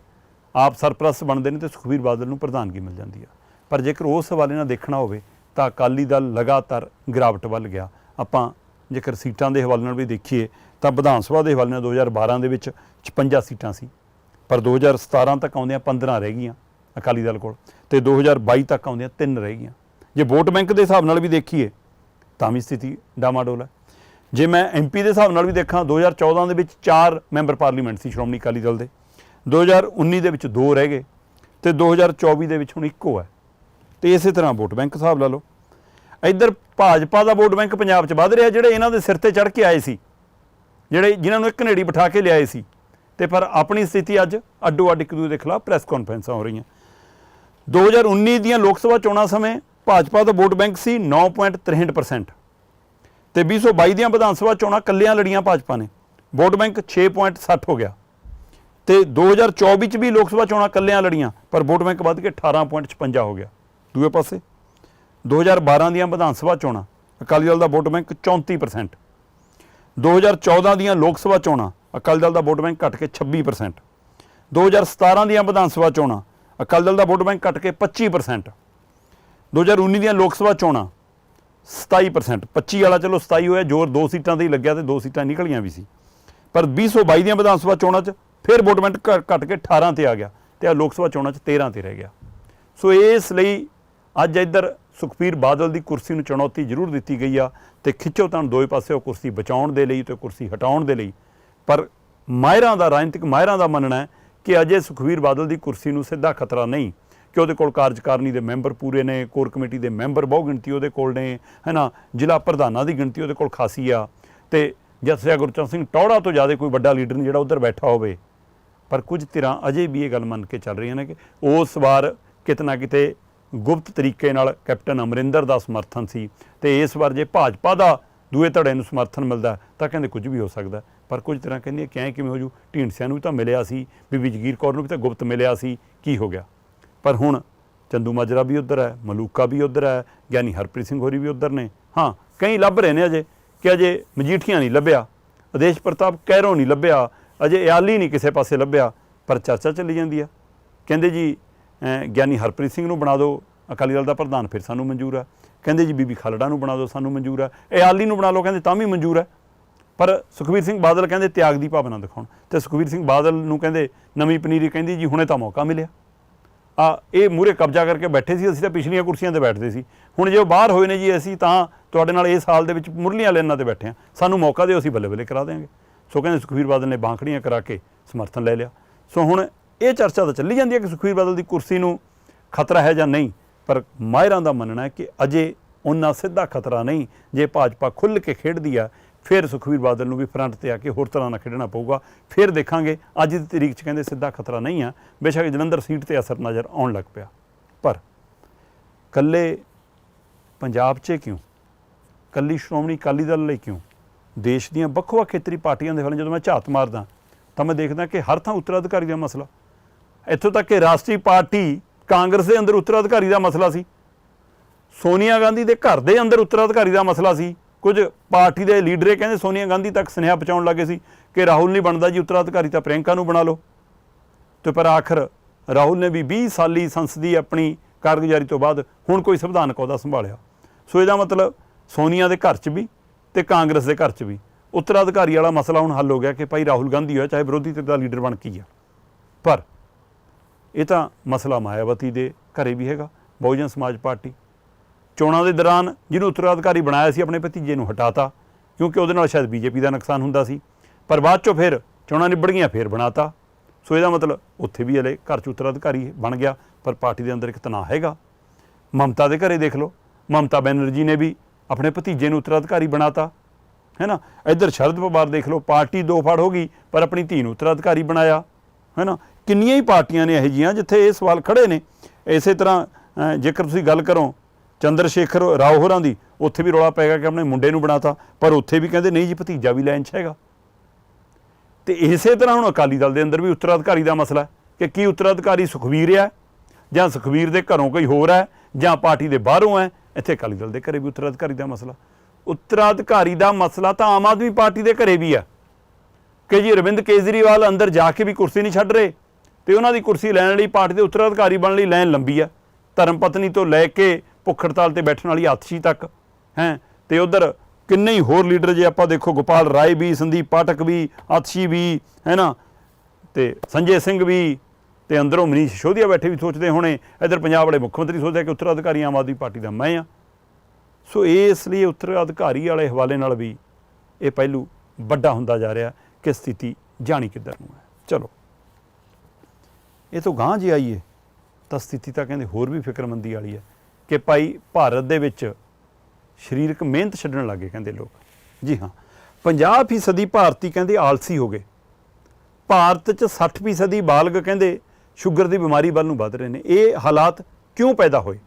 ਆਪ ਸਰਪ੍ਰਸਤ ਬਣਦੇ ਨੇ ਤੇ ਸੁਖਬੀਰ ਬਾਦਲ ਨੂੰ ਪ੍ਰਧਾਨਗੀ ਮਿਲ ਜਾਂਦੀ ਆ। ਪਰ ਜੇਕਰ ਉਸ ਹਵਾਲੇ ਨਾਲ ਦੇਖਣਾ ਹੋਵੇ ਤਾਂ ਅਕਾਲੀ ਦਲ ਲਗਾਤਾਰ ਗਿਰਾਵਟ ਵੱਲ ਗਿਆ। ਆਪਾਂ ਜੇਕਰ ਸੀਟਾਂ ਦੇ ਹਵਾਲੇ ਨਾਲ ਵੀ ਦੇਖੀਏ, ਤਾਂ ਵਿਧਾਨ ਸਭਾ ਦੇ ਹਵਾਲੇ ਨਾਲ 2012 ਦੇ ਵਿੱਚ 56 ਸੀਟਾਂ ਸੀ। ਪਰ 2017 ਤੱਕ ਆਉਂਦਿਆਂ 15 ਰਹਿ ਗਈਆਂ ਅਕਾਲੀ ਦਲ ਕੋਲ ਤੇ 2022 ਤੱਕ ਆਉਂਦਿਆਂ 3 ਰਹਿ ਗਈਆਂ। ਜੇ ਵੋਟ ਬੈਂਕ ਦੇ ਹਿਸਾਬ ਨਾਲ ਵੀ ਦੇਖੀਏ, ਤਾਂ ਵੀ ਸਥਿਤੀ ਡਾਮਾਡੋਲ ਹੈ। ਜੇ ਮੈਂ ਐਮਪੀ ਦੇ ਹਿਸਾਬ ਨਾਲ ਵੀ ਦੇਖਾਂ 2014 ਦੇ ਵਿੱਚ 4 ਮੈਂਬਰ ਪਾਰਲੀਮੈਂਟ ਸੀ ਸ਼੍ਰੋਮਣੀ ਅਕਾਲੀ ਦਲ ਦੇ। 2019 ਦੇ ਵਿੱਚ 2 ਰਹਿ ਗਏ ਤੇ 2024 ਦੇ ਵਿੱਚ ਹੁਣ ਇੱਕੋ ਹੈ। ਤੇ ਇਸੇ ਤਰ੍ਹਾਂ ਵੋਟ ਬੈਂਕ ਹਿਸਾਬ ਲਾ ਲਓ। ਇੱਧਰ ਭਾਜਪਾ ਦਾ ਵੋਟ ਬੈਂਕ ਪੰਜਾਬ 'ਚ ਵੱਧ ਰਿਹਾ, ਜਿਹੜੇ ਇਹਨਾਂ ਦੇ ਸਿਰ ਤੇ ਚੜ ਕੇ ਆਏ ਸੀ, ਜਿਹੜੇ ਜਿਨ੍ਹਾਂ ਨੂੰ ਇੱਕ ਨੇੜੀ ਬਿਠਾ ਕੇ ਲਿਆਏ ਸੀ। ਤੇ ਪਰ ਆਪਣੀ ਸਥਿਤੀ ਅੱਜ ਅੱਡੋ ਅੱਡ ਇੱਕ ਦੂਜੇ ਦੇ ਖਿਲਾਫ ਪ੍ਰੈਸ ਕਾਨਫਰੰਸਾਂ ਹੋ ਰਹੀਆਂ। 2019 ਦੀਆਂ ਲੋਕ ਸਭਾ ਚੋਣਾਂ ਸਮੇਂ ਭਾਜਪਾ ਦਾ ਵੋਟ ਬੈਂਕ ਸੀ 9.63% ਤੇ 2022 ਦੀਆਂ ਵਿਧਾਨ ਸਭਾ ਚੋਣਾਂ ਕੱਲਿਆਂ ਲੜੀਆਂ ਭਾਜਪਾ ਨੇ। ਵੋਟ ਬੈਂਕ 6.60 ਹੋ ਗਿਆ। ਤੇ 2024 ਚ ਵੀ ਲੋਕ ਸਭਾ ਚੋਣਾਂ ਕੱਲਿਆਂ ਲੜੀਆਂ, ਪਰ ਵੋਟ ਬੈਂਕ ਵੱਧ ਕੇ 18.56 ਹੋ ਗਿਆ। ਦੂਏ ਪਾਸੇ। 2012 ਦੀਆਂ ਵਿਧਾਨ ਸਭਾ ਚੋਣਾਂ, ਅਕਾਲੀ ਦਲ ਦਾ ਵੋਟ ਬੈਂਕ 34% 2014 ਦੀਆਂ ਲੋਕ ਸਭਾ ਚੋਣਾਂ, ਅਕਾਲੀ ਦਲ ਦਾ ਵੋਟ ਬੈਂਕ ਘਟ ਕੇ 26% 2017 ਦੀਆਂ ਵਿਧਾਨ ਸਭਾ ਚੋਣਾਂ, ਅਕਾਲੀ ਦਲ ਦਾ ਵੋਟ ਬੈਂਕ ਘਟ ਕੇ 25% 2019 ਦੀਆਂ ਲੋਕ ਸਭਾ ਚੋਣਾਂ 27% 25 ਵਾਲਾ ਚਲੋ 27 ਹੋਇਆ, ਜ਼ੋਰ ਦੋ ਸੀਟਾਂ ਤੇ ਹੀ ਲੱਗਿਆ ਤੇ ਦੋ ਸੀਟਾਂ ਨਿਕਲੀਆਂ ਵੀ ਸੀ। ਪਰ 2022 ਦੀਆਂ ਵਿਧਾਨ ਸਭਾ ਚੋਣਾਂ 'ਚ ਫਿਰ ਵੋਟ ਬੈਂਕ ਘ- ਘਟ ਕੇ 18 ਤੇ ਆ ਗਿਆ ਤੇ ਆ ਲੋਕ ਸਭਾ ਚੋਣਾਂ 'ਚ 13 ਤੇ ਰਹਿ ਗਿਆ। ਸੋ ਇਸ ਲਈ ਅੱਜ ਇੱਧਰ ਸੁਖਬੀਰ ਬਾਦਲ ਦੀ ਕੁਰਸੀ ਨੂੰ ਚੁਣੌਤੀ ਜ਼ਰੂਰ ਦਿੱਤੀ ਗਈ ਆ ਤੇ ਖਿੱਚੋ ਤਾਂ ਦੋਵੇਂ ਪਾਸੇ ਉਹ ਕੁਰਸੀ ਬਚਾਉਣ ਦੇ ਲਈ ਤੇ ਕੁਰਸੀ ਹਟਾਉਣ ਦੇ ਲਈ। ਪਰ ਮਾਹਿਰਾਂ ਦਾ ਰਾਜਨੀਤਿਕ ਮਾਹਿਰਾਂ ਦਾ ਮੰਨਣਾ ਹੈ ਕਿ ਅਜੇ ਸੁਖਬੀਰ ਬਾਦਲ ਦੀ ਕੁਰਸੀ ਨੂੰ ਸਿੱਧਾ ਖਤਰਾ ਨਹੀਂ ਕਿ ਉਹਦੇ ਕੋਲ ਕਾਰਜਕਾਰਨੀ ਦੇ ਮੈਂਬਰ ਪੂਰੇ ਨੇ, ਕੋਰ ਕਮੇਟੀ ਦੇ ਮੈਂਬਰ ਬਹੁ ਗਿਣਤੀ ਉਹਦੇ ਕੋਲ ਨੇ, ਹੈਨਾ, ਜ਼ਿਲ੍ਹਾ ਪ੍ਰਧਾਨਾਂ ਦੀ ਗਿਣਤੀ ਉਹਦੇ ਕੋਲ ਖਾਸੀ ਆ ਤੇ ਜਥਿਆ ਗੁਰਚਰਨ ਸਿੰਘ ਟੌੜਾ ਤੋਂ ਜ਼ਿਆਦਾ ਕੋਈ ਵੱਡਾ ਲੀਡਰ ਨਹੀਂ ਜਿਹੜਾ ਉੱਧਰ ਬੈਠਾ ਹੋਵੇ। ਪਰ ਕੁਝ ਧਿਰਾਂ ਅਜੇ ਵੀ ਇਹ ਗੱਲ ਮੰਨ ਕੇ ਚੱਲ ਰਹੀਆਂ ਨੇ ਕਿ ਉਸ ਵਾਰ ਕਿਤਨਾ ਕਿਤੇ ਗੁਪਤ ਤਰੀਕੇ ਨਾਲ ਕੈਪਟਨ ਅਮਰਿੰਦਰ ਦਾ ਸਮਰਥਨ ਸੀ ਤੇ ਇਸ ਵਾਰ ਜੇ ਭਾਜਪਾ ਦਾ ਦੂਏ ਧੜੇ ਨੂੰ ਸਮਰਥਨ ਮਿਲਦਾ ਤਾਂ ਕਹਿੰਦੇ ਕੁਝ ਵੀ ਹੋ ਸਕਦਾ ਪਰ ਕੁਝ ਤਰ੍ਹਾਂ ਕਹਿੰਦੀਆਂ ਕਿਵੇਂ ਕਿਵੇਂ ਹੋ ਜੂ? ਢੀਂਡਸਿਆਂ ਨੂੰ ਵੀ ਤਾਂ ਮਿਲਿਆ ਸੀ, ਬੀਬੀ ਜਗੀਰ ਕੌਰ ਨੂੰ ਵੀ ਤਾਂ ਗੁਪਤ ਮਿਲਿਆ ਸੀ। ਕੀ ਹੋ ਗਿਆ? ਪਰ ਹੁਣ ਚੰਦੂ ਮਾਜਰਾ ਵੀ ਉਧਰ ਹੈ, ਮਲੂਕਾ ਵੀ ਉਧਰ ਹੈ, ਗਿਆਨੀ ਹਰਪ੍ਰੀਤ ਸਿੰਘ ਹੋਰੀ ਵੀ ਉਧਰ ਨੇ। ਹਾਂ, ਕਈ ਲੱਭ ਰਹੇ ਨੇ ਅਜੇ, ਕਿ ਅਜੇ ਮਜੀਠੀਆਂ ਨਹੀਂ ਲੱਭਿਆ, ਆਦੇਸ਼ ਪ੍ਰਤਾਪ ਕੈਰੋਂ ਨਹੀਂ ਲੱਭਿਆ, ਅਜੇ ਇਆਲੀ ਨਹੀਂ ਕਿਸੇ ਪਾਸੇ ਲੱਭਿਆ, ਪਰ ਚਰਚਾ ਚੱਲੀ ਜਾਂਦੀ ਆ ਕਹਿੰਦੇ ਜੀ ਗਿਆਨੀ ਹਰਪ੍ਰੀਤ ਸਿੰਘ ਨੂੰ ਬਣਾ ਦਿਓ, ਅਕਾਲੀ ਦਲ ਦਾ ਪ੍ਰਧਾਨ ਫਿਰ ਸਾਨੂੰ ਮਨਜ਼ੂਰ ਆ। ਕਹਿੰਦੇ ਜੀ ਬੀਬੀ ਖਾਲੜਾ ਨੂੰ ਬਣਾ ਦਿਓ, ਸਾਨੂੰ ਮਨਜ਼ੂਰ ਆ। ਇਹ ਆਲੀ ਨੂੰ ਬਣਾ ਲਓ, ਕਹਿੰਦੇ ਤਾਂ ਵੀ ਮਨਜ਼ੂਰ ਆ। ਪਰ ਸੁਖਵੀਰ ਸਿੰਘ ਬਾਦਲ ਕਹਿੰਦੇ ਤਿਆਗ ਦੀ ਭਾਵਨਾ ਦਿਖਾਉਣ। ਤੇ ਸੁਖਵੀਰ ਸਿੰਘ ਬਾਦਲ ਨੂੰ ਕਹਿੰਦੇ ਨਵੀਂ ਪਨੀਰੀ ਕਹਿੰਦੀ ਜੀ, ਹੁਣੇ ਤਾਂ ਮੌਕਾ ਮਿਲਿਆ। ਆ, ਇਹ ਮੂਰੇ ਕਬਜ਼ਾ ਕਰਕੇ ਬੈਠੇ ਸੀ, ਅਸੀਂ ਤਾਂ ਪਿਛਲੀਆਂ ਕੁਰਸੀਆਂ ਤੇ ਬੈਠਦੇ ਸੀ। ਹੁਣ ਜੇ ਉਹ ਬਾਹਰ ਹੋਏ ਨੇ ਜੀ, ਅਸੀਂ ਤਾਂ ਤੁਹਾਡੇ ਨਾਲ ਇਹ ਸਾਲ ਦੇ ਵਿੱਚ ਮੁਰਲੀਆਂ ਲੈਣਾ ਤੇ ਬੈਠੇ ਆ ਸਾਨੂੰ ਮੌਕਾ ਦਿਓ, ਅਸੀਂ ਬੱਲੇ ਬੱਲੇ ਕਰਾ ਦੇਵਾਂਗੇ ਸੋ ਕਹਿੰਦੇ ਸੁਖਵੀਰ ਬਾਦਲ ਨੇ ਬਾਂਖੜੀਆਂ ਕਰਾ ਕੇ ਸਮਰਥਨ ਲੈ ਲਿਆ। ਸੋ ਹੁਣ ਇਹ ਚਰਚਾ ਤਾਂ ਚੱਲੀ ਜਾਂਦੀ ਹੈ ਕਿ ਸੁਖਵੀਰ ਬਾਦਲ ਦੀ ਕੁਰਸੀ ਨੂੰ ਖਤਰਾ ਹੈ ਜਾਂ ਨਹੀਂ, ਪਰ ਮਾਹਿਰਾਂ ਦਾ ਮੰਨਣਾ ਹੈ ਕਿ ਅਜੇ ਉਹਨਾਂ ਸਿੱਧਾ ਖਤਰਾ ਨਹੀਂ। ਜੇ ਭਾਜਪਾ ਖੁੱਲ੍ਹ ਕੇ ਖੇਡਦੀ ਆ, ਫਿਰ ਸੁਖਵੀਰ ਬਾਦਲ ਨੂੰ ਵੀ ਫਰੰਟ ਤੇ ਆ ਕੇ ਹੋਰ ਤਰ੍ਹਾਂ ਨਾਲ ਖੇਡਣਾ ਪਊਗਾ। ਫਿਰ ਦੇਖਾਂਗੇ, ਅੱਜ ਦੀ ਤਰੀਕ 'ਚ ਕਹਿੰਦੇ ਸਿੱਧਾ ਖਤਰਾ ਨਹੀਂ ਆ। ਬੇਸ਼ੱਕ ਜਲੰਧਰ ਸੀਟ ਤੇ ਅਸਰ ਨਜ਼ਰ ਆਉਣ ਲੱਗ ਪਿਆ। ਪਰ ਕੱਲੇ ਪੰਜਾਬ 'ਚ ਕਿਉਂ? ਕੱਲੀ ਸ਼੍ਰੋਮਣੀ ਅਕਾਲੀ ਦਲ ਲਈ ਕਿਉਂ? ਦੇਸ਼ ਦੀਆਂ ਵੱਖ-ਵੱਖ ਖੇਤਰੀ ਪਾਰਟੀਆਂ ਦੇ ਵੱਲ ਜਦੋਂ ਮੈਂ ਝਾਤ ਮਾਰਦਾ, ਤਾਂ ਮੈਂ ਦੇਖਦਾ ਕਿ ਹਰ ਥਾਂ ਉੱਤਰਾਧਿਕਾਰੀ ਦਾ ਮਸਲਾ। ਇੱਥੋਂ ਤੱਕ ਕਿ ਰਾਸ਼ਟਰੀ ਪਾਰਟੀ ਕਾਂਗਰਸ ਦੇ ਅੰਦਰ ਉੱਤਰਾਧਿਕਾਰੀ ਦਾ ਮਸਲਾ ਸੀ। ਸੋਨੀਆ ਗਾਂਧੀ ਦੇ ਘਰ ਦੇ ਅੰਦਰ ਉੱਤਰਾਧਿਕਾਰੀ ਦਾ ਮਸਲਾ ਸੀ। ਕੁਝ ਪਾਰਟੀ ਦੇ ਲੀਡਰੇ ਕਹਿੰਦੇ ਸੋਨੀਆ ਗਾਂਧੀ ਤੱਕ ਸੁਨੇਹਾ ਪਹੁੰਚਾਉਣ ਲੱਗੇ ਸੀ ਕਿ ਰਾਹੁਲ ਨਹੀਂ ਬਣਦਾ ਜੀ, ਉੱਤਰਾਧਿਕਾਰੀ ਤਾਂ ਪ੍ਰਿਯੰਕਾ ਨੂੰ ਬਣਾ ਲਓ। ਤੇ ਪਰ ਆਖਰ ਰਾਹੁਲ ਨੇ ਵੀ 20 ਸਾਲੀ ਸੰਸਦੀ ਆਪਣੀ ਕਾਰਗੁਜ਼ਾਰੀ ਤੋਂ ਬਾਅਦ ਹੁਣ ਕੋਈ ਸੰਵਿਧਾਨਕ ਅਹੁਦਾ ਸੰਭਾਲਿਆ। ਸੋ ਇਹਦਾ ਮਤਲਬ ਸੋਨੀਆ ਦੇ ਘਰ 'ਚ ਵੀ ਤੇ ਕਾਂਗਰਸ ਦੇ ਘਰ 'ਚ ਵੀ। ਉੱਤਰਾਧਿਕਾਰੀ ਵਾਲਾ ਮਸਲਾ ਹੁਣ ਹੱਲ ਹੋ ਗਿਆ ਕਿ ਭਾਈ ਰਾਹੁਲ ਗਾਂਧੀ ਹੋਇਆ, ਚਾਹੇ ਵਿਰੋਧੀ ਧਿਰ ਦਾ ਲੀਡਰ ਬਣ ਕੇ ਆ। ਪਰ ਇਹ ਤਾਂ ਮਸਲਾ ਮਾਇਆਵਤੀ ਦੇ ਘਰੇ ਵੀ ਹੈਗਾ, ਬਹੁਜਨ ਸਮਾਜ ਪਾਰਟੀ। ਚੋਣਾਂ ਦੇ ਦੌਰਾਨ ਜਿਹਨੂੰ ਉੱਤਰਾਧਿਕਾਰੀ ਬਣਾਇਆ ਸੀ, ਆਪਣੇ ਭਤੀਜੇ ਨੂੰ ਹਟਾਤਾ, ਕਿਉਂਕਿ ਉਹਦੇ ਨਾਲ ਸ਼ਾਇਦ ਬੀਜੇਪੀ ਦਾ ਨੁਕਸਾਨ ਹੁੰਦਾ ਸੀ। ਪਰ ਬਾਅਦ ਚੋਂ ਫਿਰ ਚੋਣਾਂ ਨਿਬੜ ਗਈਆਂ ਫਿਰ ਬਣਾਤਾ। ਸੋ ਇਹਦਾ ਮਤਲਬ ਉੱਥੇ ਵੀ ਹਲੇ ਘਰ ਚ ਉੱਤਰਾਧਿਕਾਰੀ ਬਣ ਗਿਆ, ਪਰ ਪਾਰਟੀ ਦੇ ਅੰਦਰ ਇੱਕ ਤਣਾਅ ਹੈਗਾ। ਮਮਤਾ ਦੇ ਘਰੇ ਦੇਖ ਲਓ, ਮਮਤਾ ਬੈਨਰਜੀ ਨੇ ਵੀ ਆਪਣੇ ਭਤੀਜੇ ਨੂੰ ਉੱਤਰਾਧਿਕਾਰੀ ਬਣਾਤਾ, ਹੈ ਨਾ? ਇੱਧਰ ਸ਼ਰਦ ਪਵਾਰ ਦੇਖ ਲਓ, ਪਾਰਟੀ ਦੋ ਫੜ ਹੋ ਗਈ, ਪਰ ਆਪਣੀ ਧੀ ਨੂੰ ਉੱਤਰਾਧਿਕਾਰੀ ਬਣਾਇਆ। ਹੈ ਕਿੰਨੀਆਂ ਹੀ ਪਾਰਟੀਆਂ ਨੇ ਇਹੋ ਜਿਹੀਆਂ ਜਿੱਥੇ ਇਹ ਸਵਾਲ ਖੜੇ ਨੇ। ਇਸੇ ਤਰ੍ਹਾਂ ਜੇਕਰ ਤੁਸੀਂ ਗੱਲ ਕਰੋ ਚੰਦਰ ਸ਼ੇਖਰ ਰਾਓ ਹੋਰਾਂ ਦੀ, ਉੱਥੇ ਵੀ ਰੌਲਾ ਪੈ ਗਿਆ ਕਿ ਆਪਣੇ ਮੁੰਡੇ ਨੂੰ ਬਣਾਤਾ, ਪਰ ਉੱਥੇ ਵੀ ਕਹਿੰਦੇ ਨਹੀਂ ਜੀ, ਭਤੀਜਾ ਵੀ ਲਾਈਨ 'ਚ ਹੈਗਾ। ਤੇ ਇਸੇ ਤਰ੍ਹਾਂ ਹੁਣ ਅਕਾਲੀ ਦਲ ਦੇ ਅੰਦਰ ਵੀ ਉੱਤਰਾਧਿਕਾਰੀ ਦਾ ਮਸਲਾ ਕਿ ਕੀ ਉੱਤਰਾਧਿਕਾਰੀ ਸੁਖਵੀਰ ਹੈ ਜਾਂ ਸੁਖਵੀਰ ਦੇ ਘਰੋਂ ਕੋਈ ਹੋਰ ਹੈ ਜਾਂ ਪਾਰਟੀ ਦੇ ਬਾਹਰੋਂ ਹੈ ਇੱਥੇ ਅਕਾਲੀ ਦਲ ਦੇ ਘਰੇ ਵੀ ਉੱਤਰਾਧਿਕਾਰੀ ਦਾ ਮਸਲਾ। ਉੱਤਰਾਧਿਕਾਰੀ ਦਾ ਮਸਲਾ ਤਾਂ ਆਮ ਆਦਮੀ ਪਾਰਟੀ ਦੇ ਘਰੇ ਵੀ ਹੈ ਕਿ ਜੀ ਅਰਵਿੰਦ ਕੇਜਰੀਵਾਲ ਅੰਦਰ ਜਾ ਕੇ ਵੀ ਕੁਰਸੀ ਨਹੀਂ ਛੱਡ ਰਹੇ ਤੇ ਉਹਨਾਂ ਦੀ ਕੁਰਸੀ ਲੈਣ ਲਈ ਪਾਰਟੀ ਦੇ ਉੱਤਰਾਧਿਕਾਰੀ ਬਣਨ ਲਈ ਲਾਈਨ ਲੰਬੀ ਆ। ਧਰਮ ਪਤਨੀ ਤੋਂ ਲੈ ਕੇ ਭੁੱਖ ਹੜਤਾਲ ਤੇ ਬੈਠਣ ਵਾਲੀ ਆਤਸ਼ੀ ਤੱਕ, ਹੈ? ਤੇ ਉਧਰ ਕਿੰਨੇ ਹੀ ਹੋਰ ਲੀਡਰ ਜੇ ਆਪਾਂ ਦੇਖੋ, ਗੋਪਾਲ ਰਾਏ ਵੀ, ਸੰਦੀਪ ਪਾਠਕ ਵੀ, ਆਤਸ਼ੀ ਵੀ ਹੈ ਨਾ ਤੇ ਸੰਜੇ ਸਿੰਘ ਵੀ ਤੇ ਅੰਦਰੋਂ ਮਨੀਸ਼ ਸਿਸੋਦੀਆ ਬੈਠੇ ਵੀ ਸੋਚਦੇ ਹੋਣੇ। ਇਧਰ ਪੰਜਾਬ ਵਾਲੇ ਮੁੱਖ ਮੰਤਰੀ ਸੋਚਦੇ ਕਿ ਉੱਤਰਾਧਿਕਾਰੀ ਆਮ ਆਦਮੀ ਪਾਰਟੀ ਦਾ ਮੈਂ ਆ। ਸੋ ਇਸ ਲਈ ਉੱਤਰਾਧਿਕਾਰੀ ਵਾਲੇ ਹਵਾਲੇ ਨਾਲ ਵੀ ਇਹ ਪਹਿਲੂ ਵੱਡਾ ਹੁੰਦਾ ਜਾ ਰਿਹਾ। ਕਿ ਸਥਿਤੀ ਜਾਣੀ ਕਿੱਧਰ ਨੂੰ ਹੈ। ਚਲੋ। ਇਹ ਤੋਂ ਗਾਂਹ ਜੇ ਆਈਏ, ਤਾਂ ਸਥਿਤੀ ਤਾਂ ਕਹਿੰਦੇ ਹੋਰ ਵੀ ਫਿਕਰਮੰਦੀ ਵਾਲੀ ਹੈ ਕਿ ਭਾਈ ਭਾਰਤ ਦੇ ਵਿੱਚ ਸਰੀਰਕ ਮਿਹਨਤ ਛੱਡਣ ਲੱਗੇ ਕਹਿੰਦੇ ਲੋਕ। ਜੀ ਹਾਂ 50% ਫੀਸਦੀ ਭਾਰਤੀ ਕਹਿੰਦੇ ਆਲਸੀ ਹੋ ਗਏ। ਭਾਰਤ 'ਚ 60% ਫੀਸਦੀ ਬਾਲਗ ਕਹਿੰਦੇ ਸ਼ੂਗਰ ਦੀ ਬਿਮਾਰੀ ਵੱਲ ਨੂੰ ਵੱਧ ਰਹੇ ਨੇ। ਇਹ ਹਾਲਾਤ ਕਿਉਂ ਪੈਦਾ ਹੋਏ?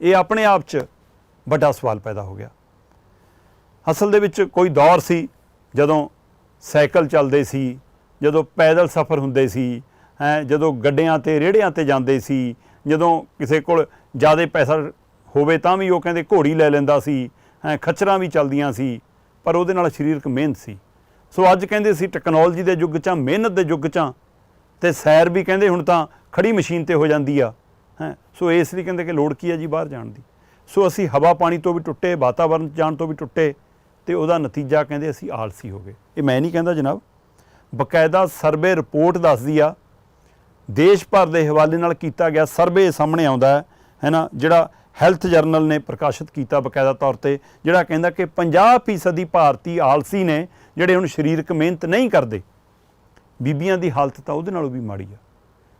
ਇਹ ਆਪਣੇ ਆਪ 'ਚ ਵੱਡਾ ਸਵਾਲ ਪੈਦਾ ਹੋ ਗਿਆ। ਅਸਲ ਦੇ ਵਿੱਚ ਕੋਈ ਦੌਰ ਸੀ ਜਦੋਂ ਸਾਈਕਲ ਚੱਲਦੇ ਸੀ ਜਦੋਂ ਪੈਦਲ ਸਫ਼ਰ ਹੁੰਦੇ ਸੀ ਹੈ ਜਦੋਂ ਗੱਡਿਆਂ ਤੇ ਰੇੜਿਆਂ ਤੇ ਜਾਂਦੇ ਸੀ ਜਦੋਂ ਕਿਸੇ ਕੋਲ ਜ਼ਿਆਦਾ ਪੈਸਾ ਹੋਵੇ ਤਾਂ ਵੀ ਉਹ ਕਹਿੰਦੇ ਘੋੜੀ ਲੈ ਲੈਂਦਾ ਸੀ ਹੈ ਖੱਚਰਾਂ ਵੀ ਚੱਲਦੀਆਂ ਸੀ ਪਰ ਉਹਦੇ ਨਾਲ ਸਰੀਰਕ ਮਿਹਨਤ ਸੀ। ਸੋ ਅੱਜ ਕਹਿੰਦੇ ਸੀ ਟੈਕਨੋਲੋਜੀ ਦੇ ਯੁੱਗ 'ਚ ਮਿਹਨਤ ਦੇ ਯੁੱਗ 'ਚ ਆ, ਤੇ ਸੈਰ ਵੀ ਕਹਿੰਦੇ ਹੁਣ ਤਾਂ ਖੜੀ ਮਸ਼ੀਨ ਤੇ ਹੋ ਜਾਂਦੀ ਆ ਹੈ ਸੋ ਇਸ ਲਈ ਕਹਿੰਦੇ ਕਿ ਲੋੜ ਕੀ ਆ ਜੀ ਬਾਹਰ ਜਾਣ ਦੀ। ਸੋ ਅਸੀਂ ਹਵਾ ਪਾਣੀ ਤੋਂ ਵੀ ਟੁੱਟੇ ਵਾਤਾਵਰਣ 'ਚ ਜਾਣ ਤੋਂ ਵੀ ਟੁੱਟੇ ਤੇ ਉਹਦਾ ਨਤੀਜਾ ਕਹਿੰਦੇ ਅਸੀਂ ਆਲਸੀ ਹੋ ਗਏ। ਇਹ ਮੈਂ ਨਹੀਂ ਕਹਿੰਦਾ ਜਨਾਬ। ਬਕਾਇਦਾ ਸਰਵੇ ਰਿਪੋਰਟ ਦੱਸਦੀ ਆ, ਦੇਸ਼ ਭਰ ਦੇ ਹਵਾਲੇ ਨਾਲ ਕੀਤਾ ਗਿਆ ਸਰਵੇ ਸਾਹਮਣੇ ਆਉਂਦਾ ਹੈ ਹੈ ਨਾ, ਜਿਹੜਾ ਹੈਲਥ ਜਰਨਲ ਨੇ ਪ੍ਰਕਾਸ਼ਿਤ ਕੀਤਾ ਬਕਾਇਦਾ ਤੌਰ ਤੇ, ਜਿਹੜਾ ਕਹਿੰਦਾ ਕਿ 50% ਭਾਰਤੀ ਆਲਸੀ ਨੇ ਜਿਹੜੇ ਹੁਣ ਸਰੀਰਕ ਮਿਹਨਤ ਨਹੀਂ ਕਰਦੇ, ਬੀਬੀਆਂ ਦੀ ਹਾਲਤ ਤਾਂ ਉਹਦੇ ਨਾਲੋਂ ਵੀ ਮਾੜੀ ਆ।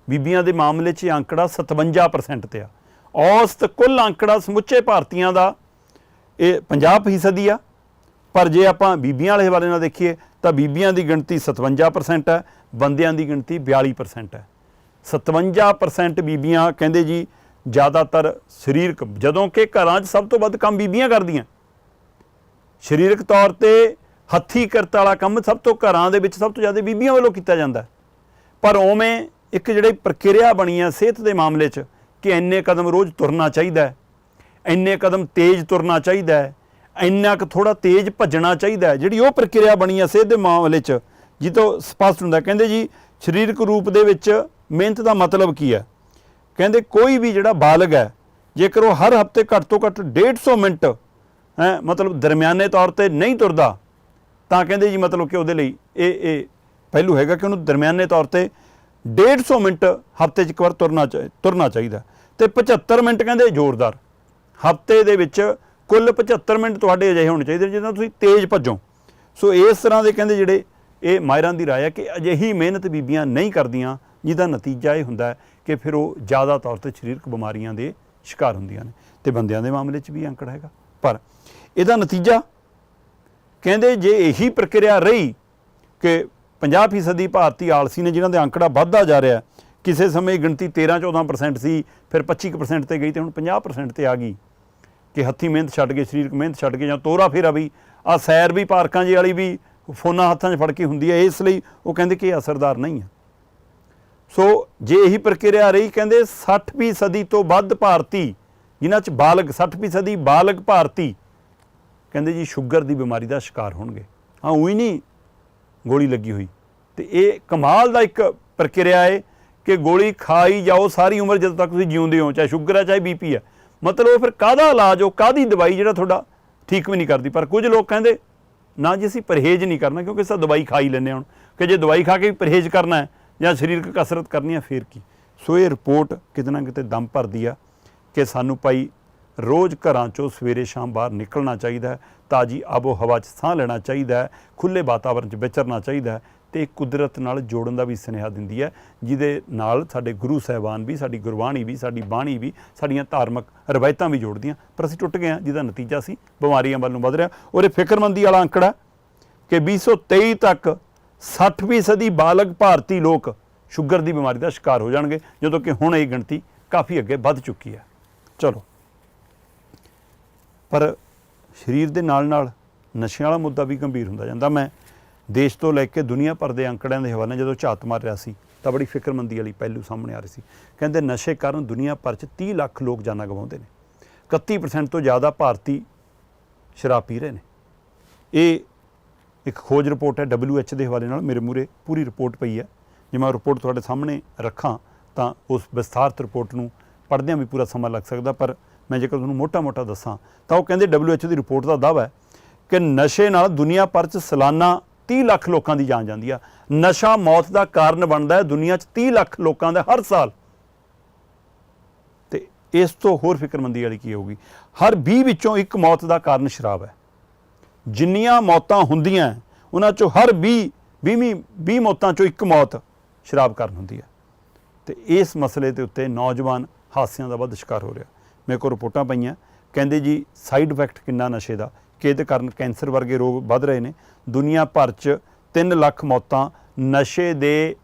ਬੀਬੀਆਂ ਦੇ ਮਾਮਲੇ 'ਚ ਇਹ ਅੰਕੜਾ 57% ਤੇ ਆ। ਔਸਤ ਕੁੱਲ ਅੰਕੜਾ ਸਮੁੱਚੇ ਭਾਰਤੀਆਂ ਦਾ ਇਹ 50% ਆ ਪਰ ਜੇ ਆਪਾਂ ਬੀਬੀਆਂ ਵਾਲੇ ਹਵਾਲੇ ਨਾਲ ਦੇਖੀਏ, ਤਾਂ ਬੀਬੀਆਂ ਦੀ ਗਿਣਤੀ 57% ਹੈ, ਬੰਦਿਆਂ ਦੀ ਗਿਣਤੀ 42% ਹੈ। 57% ਬੀਬੀਆਂ, ਕਹਿੰਦੇ ਜੀ, ਜ਼ਿਆਦਾਤਰ ਸਰੀਰਕ, ਜਦੋਂ ਕਿ ਘਰਾਂ 'ਚ ਸਭ ਤੋਂ ਵੱਧ ਕੰਮ ਬੀਬੀਆਂ ਕਰਦੀਆਂ। ਸਰੀਰਕ ਤੌਰ ਤੇ ਹੱਥੀ ਕਰਤ ਵਾਲਾ ਕੰਮ ਸਭ ਤੋਂ ਘਰਾਂ ਦੇ ਵਿੱਚ ਸਭ ਤੋਂ ਜ਼ਿਆਦਾ ਬੀਬੀਆਂ ਵੱਲੋਂ ਕੀਤਾ ਜਾਂਦਾ ਪਰ ਉਵੇਂ ਇੱਕ ਜਿਹੜੀ ਪ੍ਰਕਿਰਿਆ ਬਣੀ ਆ ਸਿਹਤ ਦੇ ਮਾਮਲੇ 'ਚ, ਕਿ ਇੰਨੇ ਕਦਮ ਰੋਜ਼ ਤੁਰਨਾ ਚਾਹੀਦਾ ਹੈ, ਇੰਨੇ ਕਦਮ ਤੇਜ਼ ਤੁਰਨਾ ਚਾਹੀਦਾ ਹੈ ਇੰਨਾ ਕੁ ਥੋੜਾ ਤੇਜ਼ ਭੱਜਣਾ ਚਾਹੀਦਾ ਜਿਹੜੀ ਉਹ ਪ੍ਰਕਿਰਿਆ ਬਣੀ ਆ ਸਿਹਤ ਦੇ ਮਾਮਲੇ 'ਚ ਜਿੱਤੋਂ ਸਪਸ਼ਟ ਹੁੰਦਾ ਕਹਿੰਦੇ ਜੀ, ਸਰੀਰਕ ਰੂਪ ਦੇ ਵਿੱਚ ਮਿਹਨਤ ਦਾ ਮਤਲਬ ਕੀ ਹੈ? ਕਹਿੰਦੇ ਕੋਈ ਵੀ ਜਿਹੜਾ ਬਾਲਗ ਹੈ, ਜੇਕਰ ਉਹ ਹਰ ਹਫ਼ਤੇ ਘੱਟ ਤੋਂ ਘੱਟ 150 ਮਿੰਟ, ਹੈ, ਮਤਲਬ ਦਰਮਿਆਨੇ ਤੌਰ ਤੇ ਨਹੀਂ ਤੁਰਦਾ, ਤਾਂ ਕਹਿੰਦੇ ਜੀ ਮਤਲਬ ਕਿ ਉਹਦੇ ਲਈ ਇਹ ਇਹ ਪਹਿਲੂ ਹੈਗਾ ਕਿ ਉਹਨੂੰ ਦਰਮਿਆਨੇ ਤੌਰ ਤੇ 150 ਮਿੰਟ ਹਫ਼ਤੇ 'ਚ ਇੱਕ ਵਾਰ ਤੁਰਨਾ ਚਾਹੀ, ਤੁਰਨਾ ਚਾਹੀਦਾ ਤੇ 75 ਮਿੰਟ ਕਹਿੰਦੇ ਜ਼ੋਰਦਾਰ। ਹਫ਼ਤੇ ਦੇ ਵਿੱਚ ਕੁੱਲ 75 ਮਿੰਟ ਤੁਹਾਡੇ ਅਜਿਹੇ ਹੋਣੇ ਚਾਹੀਦੇ ਜਿਹਨਾਂ ਤੁਸੀਂ ਤੇਜ਼ ਭੱਜੋ। ਸੋ ਇਸ ਤਰ੍ਹਾਂ ਦੇ ਕਹਿੰਦੇ ਜਿਹੜੇ ਇਹ ਮਾਇਰਾਂ ਦੀ ਰਾਏ ਹੈ ਕਿ ਅਜਿਹੀ ਮਿਹਨਤ ਬੀਬੀਆਂ ਨਹੀਂ ਕਰਦੀਆਂ, ਜਿਹਦਾ ਨਤੀਜਾ ਇਹ ਹੁੰਦਾ ਹੈ ਕਿ ਫਿਰ ਉਹ ਜ਼ਿਆਦਾ ਤੌਰ ਤੇ ਸਰੀਰਕ ਬਿਮਾਰੀਆਂ ਦੇ ਸ਼ਿਕਾਰ ਹੁੰਦੀਆਂ ਨੇ। ਤੇ ਬੰਦਿਆਂ ਦੇ ਮਾਮਲੇ 'ਚ ਵੀ ਅੰਕੜਾ ਹੈਗਾ। ਪਰ ਇਹਦਾ ਨਤੀਜਾ ਕਹਿੰਦੇ ਜੇ ਇਹੀ ਪ੍ਰਕਿਰਿਆ ਰਹੀ ਕਿ 50% ਦੀ ਭਾਰਤੀ ਆਲਸੀ ਨੇ ਜਿਨ੍ਹਾਂ ਦੇ ਅੰਕੜਾ ਵੱਧਦਾ ਜਾ ਰਿਹਾ ਕਿਸੇ ਸਮੇਂ ਗਿਣਤੀ 13-14% ਸੀ, ਫਿਰ 25% ਤੇ ਗਈ ਤੇ ਹੁਣ 50% ਤੇ ਆ ਗਈ। ਕਿ ਹੱਥੀ ਮਿਹਨਤ ਛੱਡ ਕੇ, ਸਰੀਰਕ ਮਿਹਨਤ ਛੱਡ ਕੇ ਜਾਂ ਤੋਰਾ ਫੇਰਾ ਵੀ ਆ ਸੈਰ ਵੀ, ਪਾਰਕਾਂ ਜੀ ਵਾਲੀ ਵੀ ਫੋਨਾਂ ਹੱਥਾਂ 'ਚ ਫੜ ਕੇ ਹੁੰਦੀ ਹੈ, ਇਸ ਲਈ ਉਹ ਕਹਿੰਦੇ ਕਿ ਇਹ ਅਸਰਦਾਰ ਨਹੀਂ ਹੈ। ਸੋ ਜੇ ਇਹੀ ਪ੍ਰਕਿਰਿਆ ਰਹੀ, ਕਹਿੰਦੇ 60% ਸਦੀ ਤੋਂ ਵੱਧ ਭਾਰਤੀ, ਜਿਨ੍ਹਾਂ 'ਚ ਬਾਲਗ 60% ਸਦੀ ਬਾਲਗ ਭਾਰਤੀ, ਕਹਿੰਦੇ ਜੀ ਸ਼ੂਗਰ ਦੀ ਬਿਮਾਰੀ ਦਾ ਸ਼ਿਕਾਰ ਹੋਣਗੇ। ਹਾਂ, ਉਹੀ ਨਹੀਂ ਗੋਲੀ ਲੱਗੀ ਹੋਈ। ਤੇ ਇਹ ਕਮਾਲ ਦਾ ਇੱਕ ਪ੍ਰਕਿਰਿਆ ਹੈ ਕਿ ਗੋਲੀ ਖਾਈ ਜਾਓ, ਸਾਰੀ ਉਮਰ ਜਦੋਂ ਤੱਕ ਤੁਸੀਂ ਜਿਉਂਦੇ ਹੋ, ਚਾਹੇ ਸ਼ੂਗਰ ਹੈ, ਚਾਹੇ ਬੀਪੀ ਹੈ। ਮਤਲਬ ਉਹ ਫਿਰ ਕਾਹਦਾ ਇਲਾਜ, ਉਹ ਕਾਹਦੀ ਦਵਾਈ ਜਿਹੜਾ ਤੁਹਾਡਾ ਠੀਕ ਵੀ ਨਹੀਂ ਕਰਦੀ? ਪਰ ਕੁਝ ਲੋਕ ਕਹਿੰਦੇ, ਨਾ ਜੀ ਅਸੀਂ ਪਰਹੇਜ਼ ਨਹੀਂ ਕਰਨਾ, ਕਿਉਂਕਿ ਸਾ ਦਵਾਈ ਖਾ ਹੀ ਲੈਂਦੇ ਹੁਣ। ਕਿ ਜੇ ਦਵਾਈ ਖਾ ਕੇ ਵੀ ਪਰਹੇਜ਼ ਕਰਨਾ ਹੈ, ਜਾਂ ਸਰੀਰਕ ਕਸਰਤ ਕਰਨੀ ਹੈ, ਫੇਰ ਕੀ? ਸੋ ਇਹ ਰਿਪੋਰਟ ਕਿਤੇ ਨਾ ਕਿਤੇ ਦਮ ਭਰਦੀ ਆ ਕਿ ਸਾਨੂੰ ਭਾਈ ਰੋਜ਼ ਘਰਾਂ ਚੋਂ ਸਵੇਰੇ ਸ਼ਾਮ ਬਾਹਰ ਨਿਕਲਣਾ ਚਾਹੀਦਾ ਹੈ, ਤਾਜੀ ਆਬੋ ਹਵਾ 'ਚ ਸਾਹ ਲੈਣਾ ਚਾਹੀਦਾ ਹੈ ਖੁੱਲੇ ਵਾਤਾਵਰਣ 'ਚ ਵਿਚਰਨਾ ਚਾਹੀਦਾ ਹੈ ਤੇ ਕੁਦਰਤ ਨਾਲ ਜੋੜਨ ਦਾ ਵੀ ਸੁਨੇਹਾ ਦਿੰਦੀ ਹੈ, ਜਿਹਦੇ ਨਾਲ ਸਾਡੇ ਗੁਰੂ ਸਾਹਿਬਾਨ ਵੀ, ਸਾਡੀ ਗੁਰਬਾਣੀ ਵੀ, ਸਾਡੀ ਬਾਣੀ ਵੀ, ਸਾਡੀਆਂ ਧਾਰਮਿਕ ਰਵਾਇਤਾਂ ਵੀ ਜੋੜਦੀਆਂ। ਪਰ ਅਸੀਂ ਟੁੱਟ ਗਏ ਹਾਂ, ਜਿਹਦਾ ਨਤੀਜਾ ਸੀ ਬਿਮਾਰੀਆਂ ਵੱਲ ਨੂੰ ਵਧ ਰਿਹਾ ਔਰ ਇਹ ਫਿਕਰਮੰਦੀ ਵਾਲਾ ਅੰਕੜਾ ਕਿ 2023 ਤੱਕ 60% ਫੀਸਦੀ ਬਾਲਗ ਭਾਰਤੀ ਲੋਕ ਸ਼ੂਗਰ ਦੀ ਬਿਮਾਰੀ ਦਾ ਸ਼ਿਕਾਰ ਹੋ ਜਾਣਗੇ, ਜਦੋਂ ਕਿ ਹੁਣ ਇਹ ਗਿਣਤੀ ਕਾਫੀ ਅੱਗੇ ਵੱਧ ਚੁੱਕੀ ਹੈ। ਚਲੋ। ਪਰ ਸਰੀਰ ਦੇ ਨਾਲ ਨਾਲ ਨਸ਼ਿਆਂ ਵਾਲਾ ਮੁੱਦਾ ਵੀ ਗੰਭੀਰ ਹੁੰਦਾ ਜਾਂਦਾ। ਮੈਂ ਦੇਸ਼ ਤੋਂ ਲੈ ਕੇ ਦੁਨੀਆ ਭਰ ਦੇ ਅੰਕੜਿਆਂ ਦੇ ਹਵਾਲੇ ਜਦੋਂ ਝਾਤ ਮਾਰ ਰਿਹਾ ਸੀ, ਤਾਂ ਬੜੀ ਫਿਕਰਮੰਦੀ ਵਾਲੀ ਪਹਿਲੂ ਸਾਹਮਣੇ ਆ ਰਹੀ ਸੀ। ਕਹਿੰਦੇ ਨਸ਼ੇ ਕਾਰਨ ਦੁਨੀਆ ਭਰ 'ਚ 30 ਲੱਖ ਲੋਕ ਜਾਨਾਂ ਗਵਾਉਂਦੇ ਨੇ। 31% ਤੋਂ ਜ਼ਿਆਦਾ ਭਾਰਤੀ ਸ਼ਰਾਬ ਪੀ ਰਹੇ ਨੇ। ਇਹ ਇੱਕ ਖੋਜ ਰਿਪੋਰਟ ਹੈ WH ਦੇ ਹਵਾਲੇ ਨਾਲ। ਮੇਰੇ ਮੂਰੇ ਪੂਰੀ ਰਿਪੋਰਟ ਪਈ ਹੈ। ਜੇ ਮੈਂ ਰਿਪੋਰਟ ਤੁਹਾਡੇ ਸਾਹਮਣੇ ਰੱਖਾਂ, ਤਾਂ ਉਸ ਵਿਸਥਾਰਤ ਰਿਪੋਰਟ ਨੂੰ ਪੜ੍ਹਦਿਆਂ ਵੀ ਪੂਰਾ ਸਮਾਂ ਲੱਗ ਸਕਦਾ, ਪਰ ਮੈਂ ਜੇਕਰ ਤੁਹਾਨੂੰ ਮੋਟਾ-ਮੋਟਾ ਦੱਸਾਂ, ਤਾਂ ਉਹ ਕਹਿੰਦੇ WHO ਦੀ ਰਿਪੋਰਟ ਦਾ ਦਾਅਵਾ ਹੈ ਕਿ ਨਸ਼ੇ ਨਾਲ ਦੁਨੀਆ ਭਰ 'ਚ ਸਾਲਾਨਾ 30 ਲੱਖ ਲੋਕਾਂ ਦੀ ਜਾਨ ਜਾਂਦੀ ਆ। ਨਸ਼ਾ ਮੌਤ ਦਾ ਕਾਰਨ ਬਣਦਾ ਹੈ ਦੁਨੀਆ 'ਚ 30 ਲੱਖ ਲੋਕਾਂ ਦਾ ਹਰ ਸਾਲ। ਤੇ ਇਸ ਤੋਂ ਹੋਰ ਫਿਕਰਮੰਦੀ ਵਾਲੀ ਕੀ ਹੋਊਗੀ? ਹਰ 20 ਵਿੱਚੋਂ ਇੱਕ ਮੌਤ ਦਾ ਕਾਰਨ ਸ਼ਰਾਬ ਹੈ। ਜਿੰਨੀਆਂ ਮੌਤਾਂ ਹੁੰਦੀਆਂ ਉਹਨਾਂ ਚੋਂ ਹਰ 20 20ਵੀਂ 20 ਮੌਤਾਂ ਚੋਂ ਇੱਕ ਮੌਤ ਸ਼ਰਾਬ ਕਾਰਨ ਹੁੰਦੀ ਹੈ। ਤੇ ਇਸ ਮਸਲੇ ਦੇ ਉੱਤੇ ਨੌਜਵਾਨ ਹਾਦਸਿਆਂ ਦਾ ਵੱਧ ਸ਼ਿਕਾਰ ਹੋ ਰਿਹਾ। ਮੇਰੇ ਕੋਲ ਰਿਪੋਰਟਾਂ ਪਈਆਂ। ਕਹਿੰਦੇ ਜੀ ਸਾਈਡ ਇਫੈਕਟ ਕਿੰਨਾ ਨਸ਼ੇ ਦਾ? ਕਿ ਇਹਦੇ ਕਾਰਨ ਕੈਂਸਰ ਵਰਗੇ ਰੋਗ ਵੱਧ ਰਹੇ ਨੇ। ਦੁਨੀਆ ਭਰ 'ਚ 3 ਲੱਖ ਮੌਤਾਂ ਨਸ਼ੇ ਦੇ,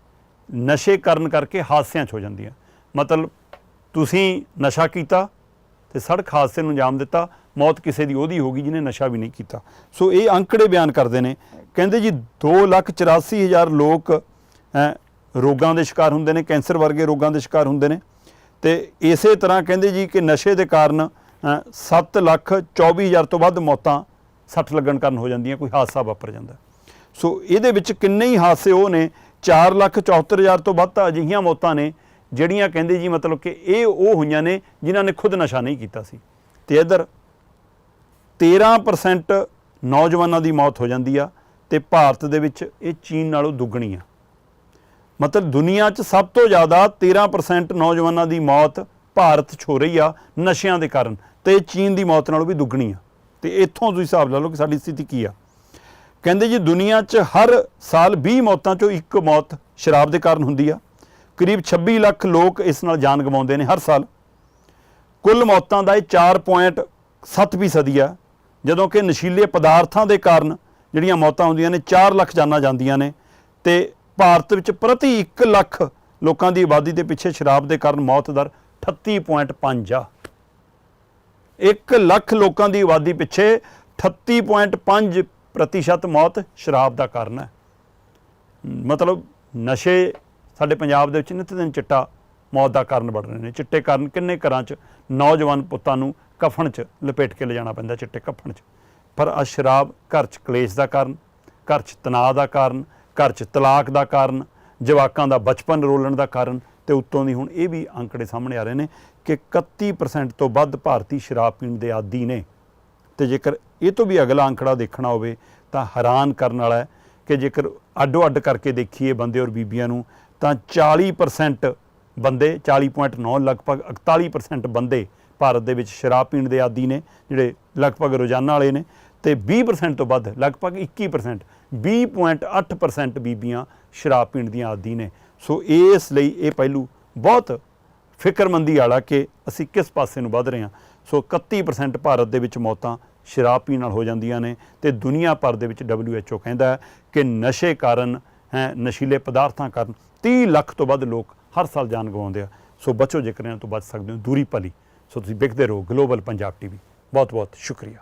ਨਸ਼ੇ ਕਰਨ ਕਰਕੇ ਹਾਦਸਿਆਂ 'ਚ ਹੋ ਜਾਂਦੀਆਂ। ਮਤਲਬ ਤੁਸੀਂ ਨਸ਼ਾ ਕੀਤਾ ਤੇ ਸੜਕ ਹਾਦਸੇ ਨੂੰ ਅੰਜਾਮ ਦਿੱਤਾ, ਮੌਤ ਕਿਸੇ ਦੀ ਉਹਦੀ ਹੋਗੀ ਜਿਹਨੇ ਨਸ਼ਾ ਵੀ ਨਹੀਂ ਕੀਤਾ। ਸੋ ਇਹ ਅੰਕੜੇ ਬਿਆਨ ਕਰਦੇ ਨੇ। ਕਹਿੰਦੇ ਜੀ 284000 ਲੋਕ ਰੋਗਾਂ ਦੇ ਸ਼ਿਕਾਰ ਹੁੰਦੇ ਨੇ, ਕੈਂਸਰ ਵਰਗੇ ਰੋਗਾਂ ਦੇ ਸ਼ਿਕਾਰ ਹੁੰਦੇ ਨੇ। ਤੇ ਇਸੇ ਤਰ੍ਹਾਂ ਕਹਿੰਦੇ ਜੀ ਕਿ ਨਸ਼ੇ ਦੇ ਕਾਰਨ 7 ਲੱਖ 24000 ਤੋਂ ਵੱਧ ਮੌਤਾਂ ਸੱਟ ਲੱਗਣ ਕਾਰਨ ਹੋ ਜਾਂਦੀਆਂ, ਕੋਈ ਹਾਦਸਾ ਵਾਪਰ ਜਾਂਦਾ। ਸੋ ਇਹਦੇ ਵਿੱਚ ਕਿੰਨੇ ਹੀ ਹਾਦਸੇ ਉਹ ਨੇ 4 ਲੱਖ 74000 ਤੋਂ ਵੱਧ ਤਾਂ ਅਜਿਹੀਆਂ ਮੌਤਾਂ ਨੇ, ਜਿਹੜੀਆਂ ਕਹਿੰਦੇ ਜੀ ਮਤਲਬ ਕਿ ਇਹ ਉਹ ਹੋਈਆਂ ਨੇ, ਜਿਨ੍ਹਾਂ ਨੇ ਖੁਦ ਨਸ਼ਾ ਨਹੀਂ ਕੀਤਾ ਸੀ। ਤੇ ਇਧਰ 13% ਨੌਜਵਾਨਾਂ ਦੀ ਮੌਤ ਹੋ ਜਾਂਦੀ ਆ, ਤੇ ਭਾਰਤ ਦੇ ਵਿੱਚ ਇਹ ਚੀਨ ਨਾਲੋਂ ਦੁੱਗਣੀ ਆ। ਮਤਲਬ ਦੁਨੀਆ 'ਚ ਸਭ ਤੋਂ ਜ਼ਿਆਦਾ 13% ਨੌਜਵਾਨਾਂ ਦੀ ਮੌਤ ਭਾਰਤ 'ਚ ਹੋ ਰਹੀ ਆ ਨਸ਼ਿਆਂ ਦੇ ਕਾਰਨ ਤੇ ਚੀਨ ਦੀ ਮੌਤ ਨਾਲੋਂ ਵੀ ਦੁੱਗਣੀ ਆ। ਤੇ ਇੱਥੋਂ ਤੁਸੀਂ ਹਿਸਾਬ ਲਾ ਲਓ ਕਿ ਸਾਡੀ ਸਥਿਤੀ ਕੀ ਆ। ਕਹਿੰਦੇ ਜੀ ਦੁਨੀਆ 'ਚ ਹਰ ਸਾਲ 20 ਮੌਤਾਂ 'ਚੋਂ ਇੱਕ ਮੌਤ ਸ਼ਰਾਬ ਦੇ ਕਾਰਨ ਹੁੰਦੀ ਆ। ਕਰੀਬ 26 ਲੱਖ ਲੋਕ ਇਸ ਨਾਲ ਜਾਨ ਗਵਾਉਂਦੇ ਨੇ ਹਰ ਸਾਲ। ਕੁੱਲ ਮੌਤਾਂ ਦਾ ਇਹ 4.7 ਫੀਸਦੀ ਆ। ਜਦੋਂ ਕਿ ਨਸ਼ੀਲੇ ਪਦਾਰਥਾਂ ਦੇ ਕਾਰਨ ਜਿਹੜੀਆਂ ਮੌਤਾਂ ਹੁੰਦੀਆਂ ਨੇ 4 ਲੱਖ ਜਾਨਾਂ ਜਾਂਦੀਆਂ ਨੇ ਤੇ ਭਾਰਤ ਵਿੱਚ ਪ੍ਰਤੀ 1 ਲੱਖ ਲੋਕਾਂ ਦੀ ਆਬਾਦੀ ਦੇ ਪਿੱਛੇ ਸ਼ਰਾਬ ਦੇ ਕਾਰਨ ਮੌਤ ਦਰ 38.5 ਆ। 1 ਲੱਖ ਲੋਕਾਂ ਦੀ ਆਬਾਦੀ ਪਿੱਛੇ 38.5 ਪ੍ਰਤੀਸ਼ਤ ਮੌਤ ਸ਼ਰਾਬ ਦਾ ਕਾਰਨ ਹੈ। ਮਤਲਬ ਨਸ਼ੇ ਸਾਡੇ ਪੰਜਾਬ ਦੇ ਵਿੱਚ ਨਿਤ ਦਿਨ ਚਿੱਟਾ ਮੌਤ ਦਾ ਕਾਰਨ ਬਣ ਰਹੇ ਨੇ। ਚਿੱਟੇ ਕਾਰਨ ਕਿੰਨੇ ਘਰਾਂ 'ਚ ਨੌਜਵਾਨ ਪੁੱਤਾਂ ਨੂੰ ਕਫਨ 'ਚ ਲਪੇਟ ਕੇ ਲਿਜਾਣਾ ਪੈਂਦਾ ਚਿੱਟੇ ਕਫਨ 'ਚ। ਪਰ ਆ ਸ਼ਰਾਬ ਘਰ 'ਚ ਕਲੇਸ਼ ਦਾ ਕਾਰਨ, ਘਰ 'ਚ ਤਣਾਅ ਦਾ ਕਾਰਨ, ਘਰ 'ਚ ਤਲਾਕ ਦਾ ਕਾਰਨ, ਜਵਾਕਾਂ ਦਾ ਬਚਪਨ ਰੋਲਣ ਦਾ ਕਾਰਨ ਤੇ ਉੱਤੋਂ ਦੀ ਹੁਣ ਇਹ ਵੀ ਅੰਕੜੇ ਸਾਹਮਣੇ ਆ ਰਹੇ ਨੇ ਕਿ 31% ਤੋਂ ਵੱਧ ਭਾਰਤੀ ਸ਼ਰਾਬ ਪੀਣ ਦੇ ਆਦੀ ਨੇ। ਤੇ ਜੇਕਰ ਇਹ ਤੋਂ ਵੀ ਅਗਲਾ ਅੰਕੜਾ ਦੇਖਣਾ ਹੋਵੇ, ਤਾਂ ਹੈਰਾਨ ਕਰਨ ਵਾਲਾ ਹੈ ਕਿ ਜੇਕਰ ਅੱਡੋ ਅੱਡ ਕਰਕੇ ਦੇਖੀਏ ਬੰਦੇ ਔਰ ਬੀਬੀਆਂ ਨੂੰ, ਤਾਂ 40% ਬੰਦੇ 40.9 ਲਗਭਗ 41% ਬੰਦੇ ਭਾਰਤ ਦੇ ਵਿੱਚ ਸ਼ਰਾਬ ਪੀਣ ਦੇ ਆਦੀ ਨੇ, ਜਿਹੜੇ ਲਗਭਗ ਰੋਜ਼ਾਨਾ ਵਾਲੇ ਨੇ। ਤੇ 20% ਤੋਂ ਵੱਧ, ਲਗਭਗ 21% 20.8% ਬੀਬੀਆਂ ਸ਼ਰਾਬ ਪੀਣ ਦੀਆਂ ਆਦੀ ਨੇ। ਸੋ ਇਸ ਲਈ ਇਹ ਪਹਿਲੂ ਬਹੁਤ ਫਿਕਰਮੰਦੀ ਵਾਲਾ ਕਿ ਅਸੀਂ ਕਿਸ ਪਾਸੇ ਨੂੰ ਵੱਧ ਰਹੇ ਹਾਂ। ਸੋ 31% ਭਾਰਤ ਦੇ ਵਿੱਚ ਮੌਤਾਂ ਸ਼ਰਾਬ ਪੀਣ ਨਾਲ ਹੋ ਜਾਂਦੀਆਂ ਨੇ ਤੇ ਦੁਨੀਆ ਭਰ ਦੇ ਵਿੱਚ WHO ਕਹਿੰਦਾ ਹੈ ਕਿ ਨਸ਼ੇ ਕਾਰਨ ਹੈ, ਨਸ਼ੀਲੇ ਪਦਾਰਥਾਂ ਕਾਰਨ 30 ਲੱਖ ਤੋਂ ਵੱਧ ਲੋਕ ਹਰ ਸਾਲ ਜਾਨ ਗਵਾਉਂਦੇ ਆ। ਸੋ ਬਚੋ ਜੇਕਰ ਇਹਨਾਂ ਤੋਂ ਬਚ ਸਕਦੇ ਹੋ, ਦੂਰੀ ਭਲੀ ਸੋ ਤੁਸੀਂ ਵੇਖਦੇ ਰਹੋ ਗਲੋਬਲ ਪੰਜਾਬ ਟੀਵੀ ਬਹੁਤ ਬਹੁਤ ਸ਼ੁਕਰੀਆ।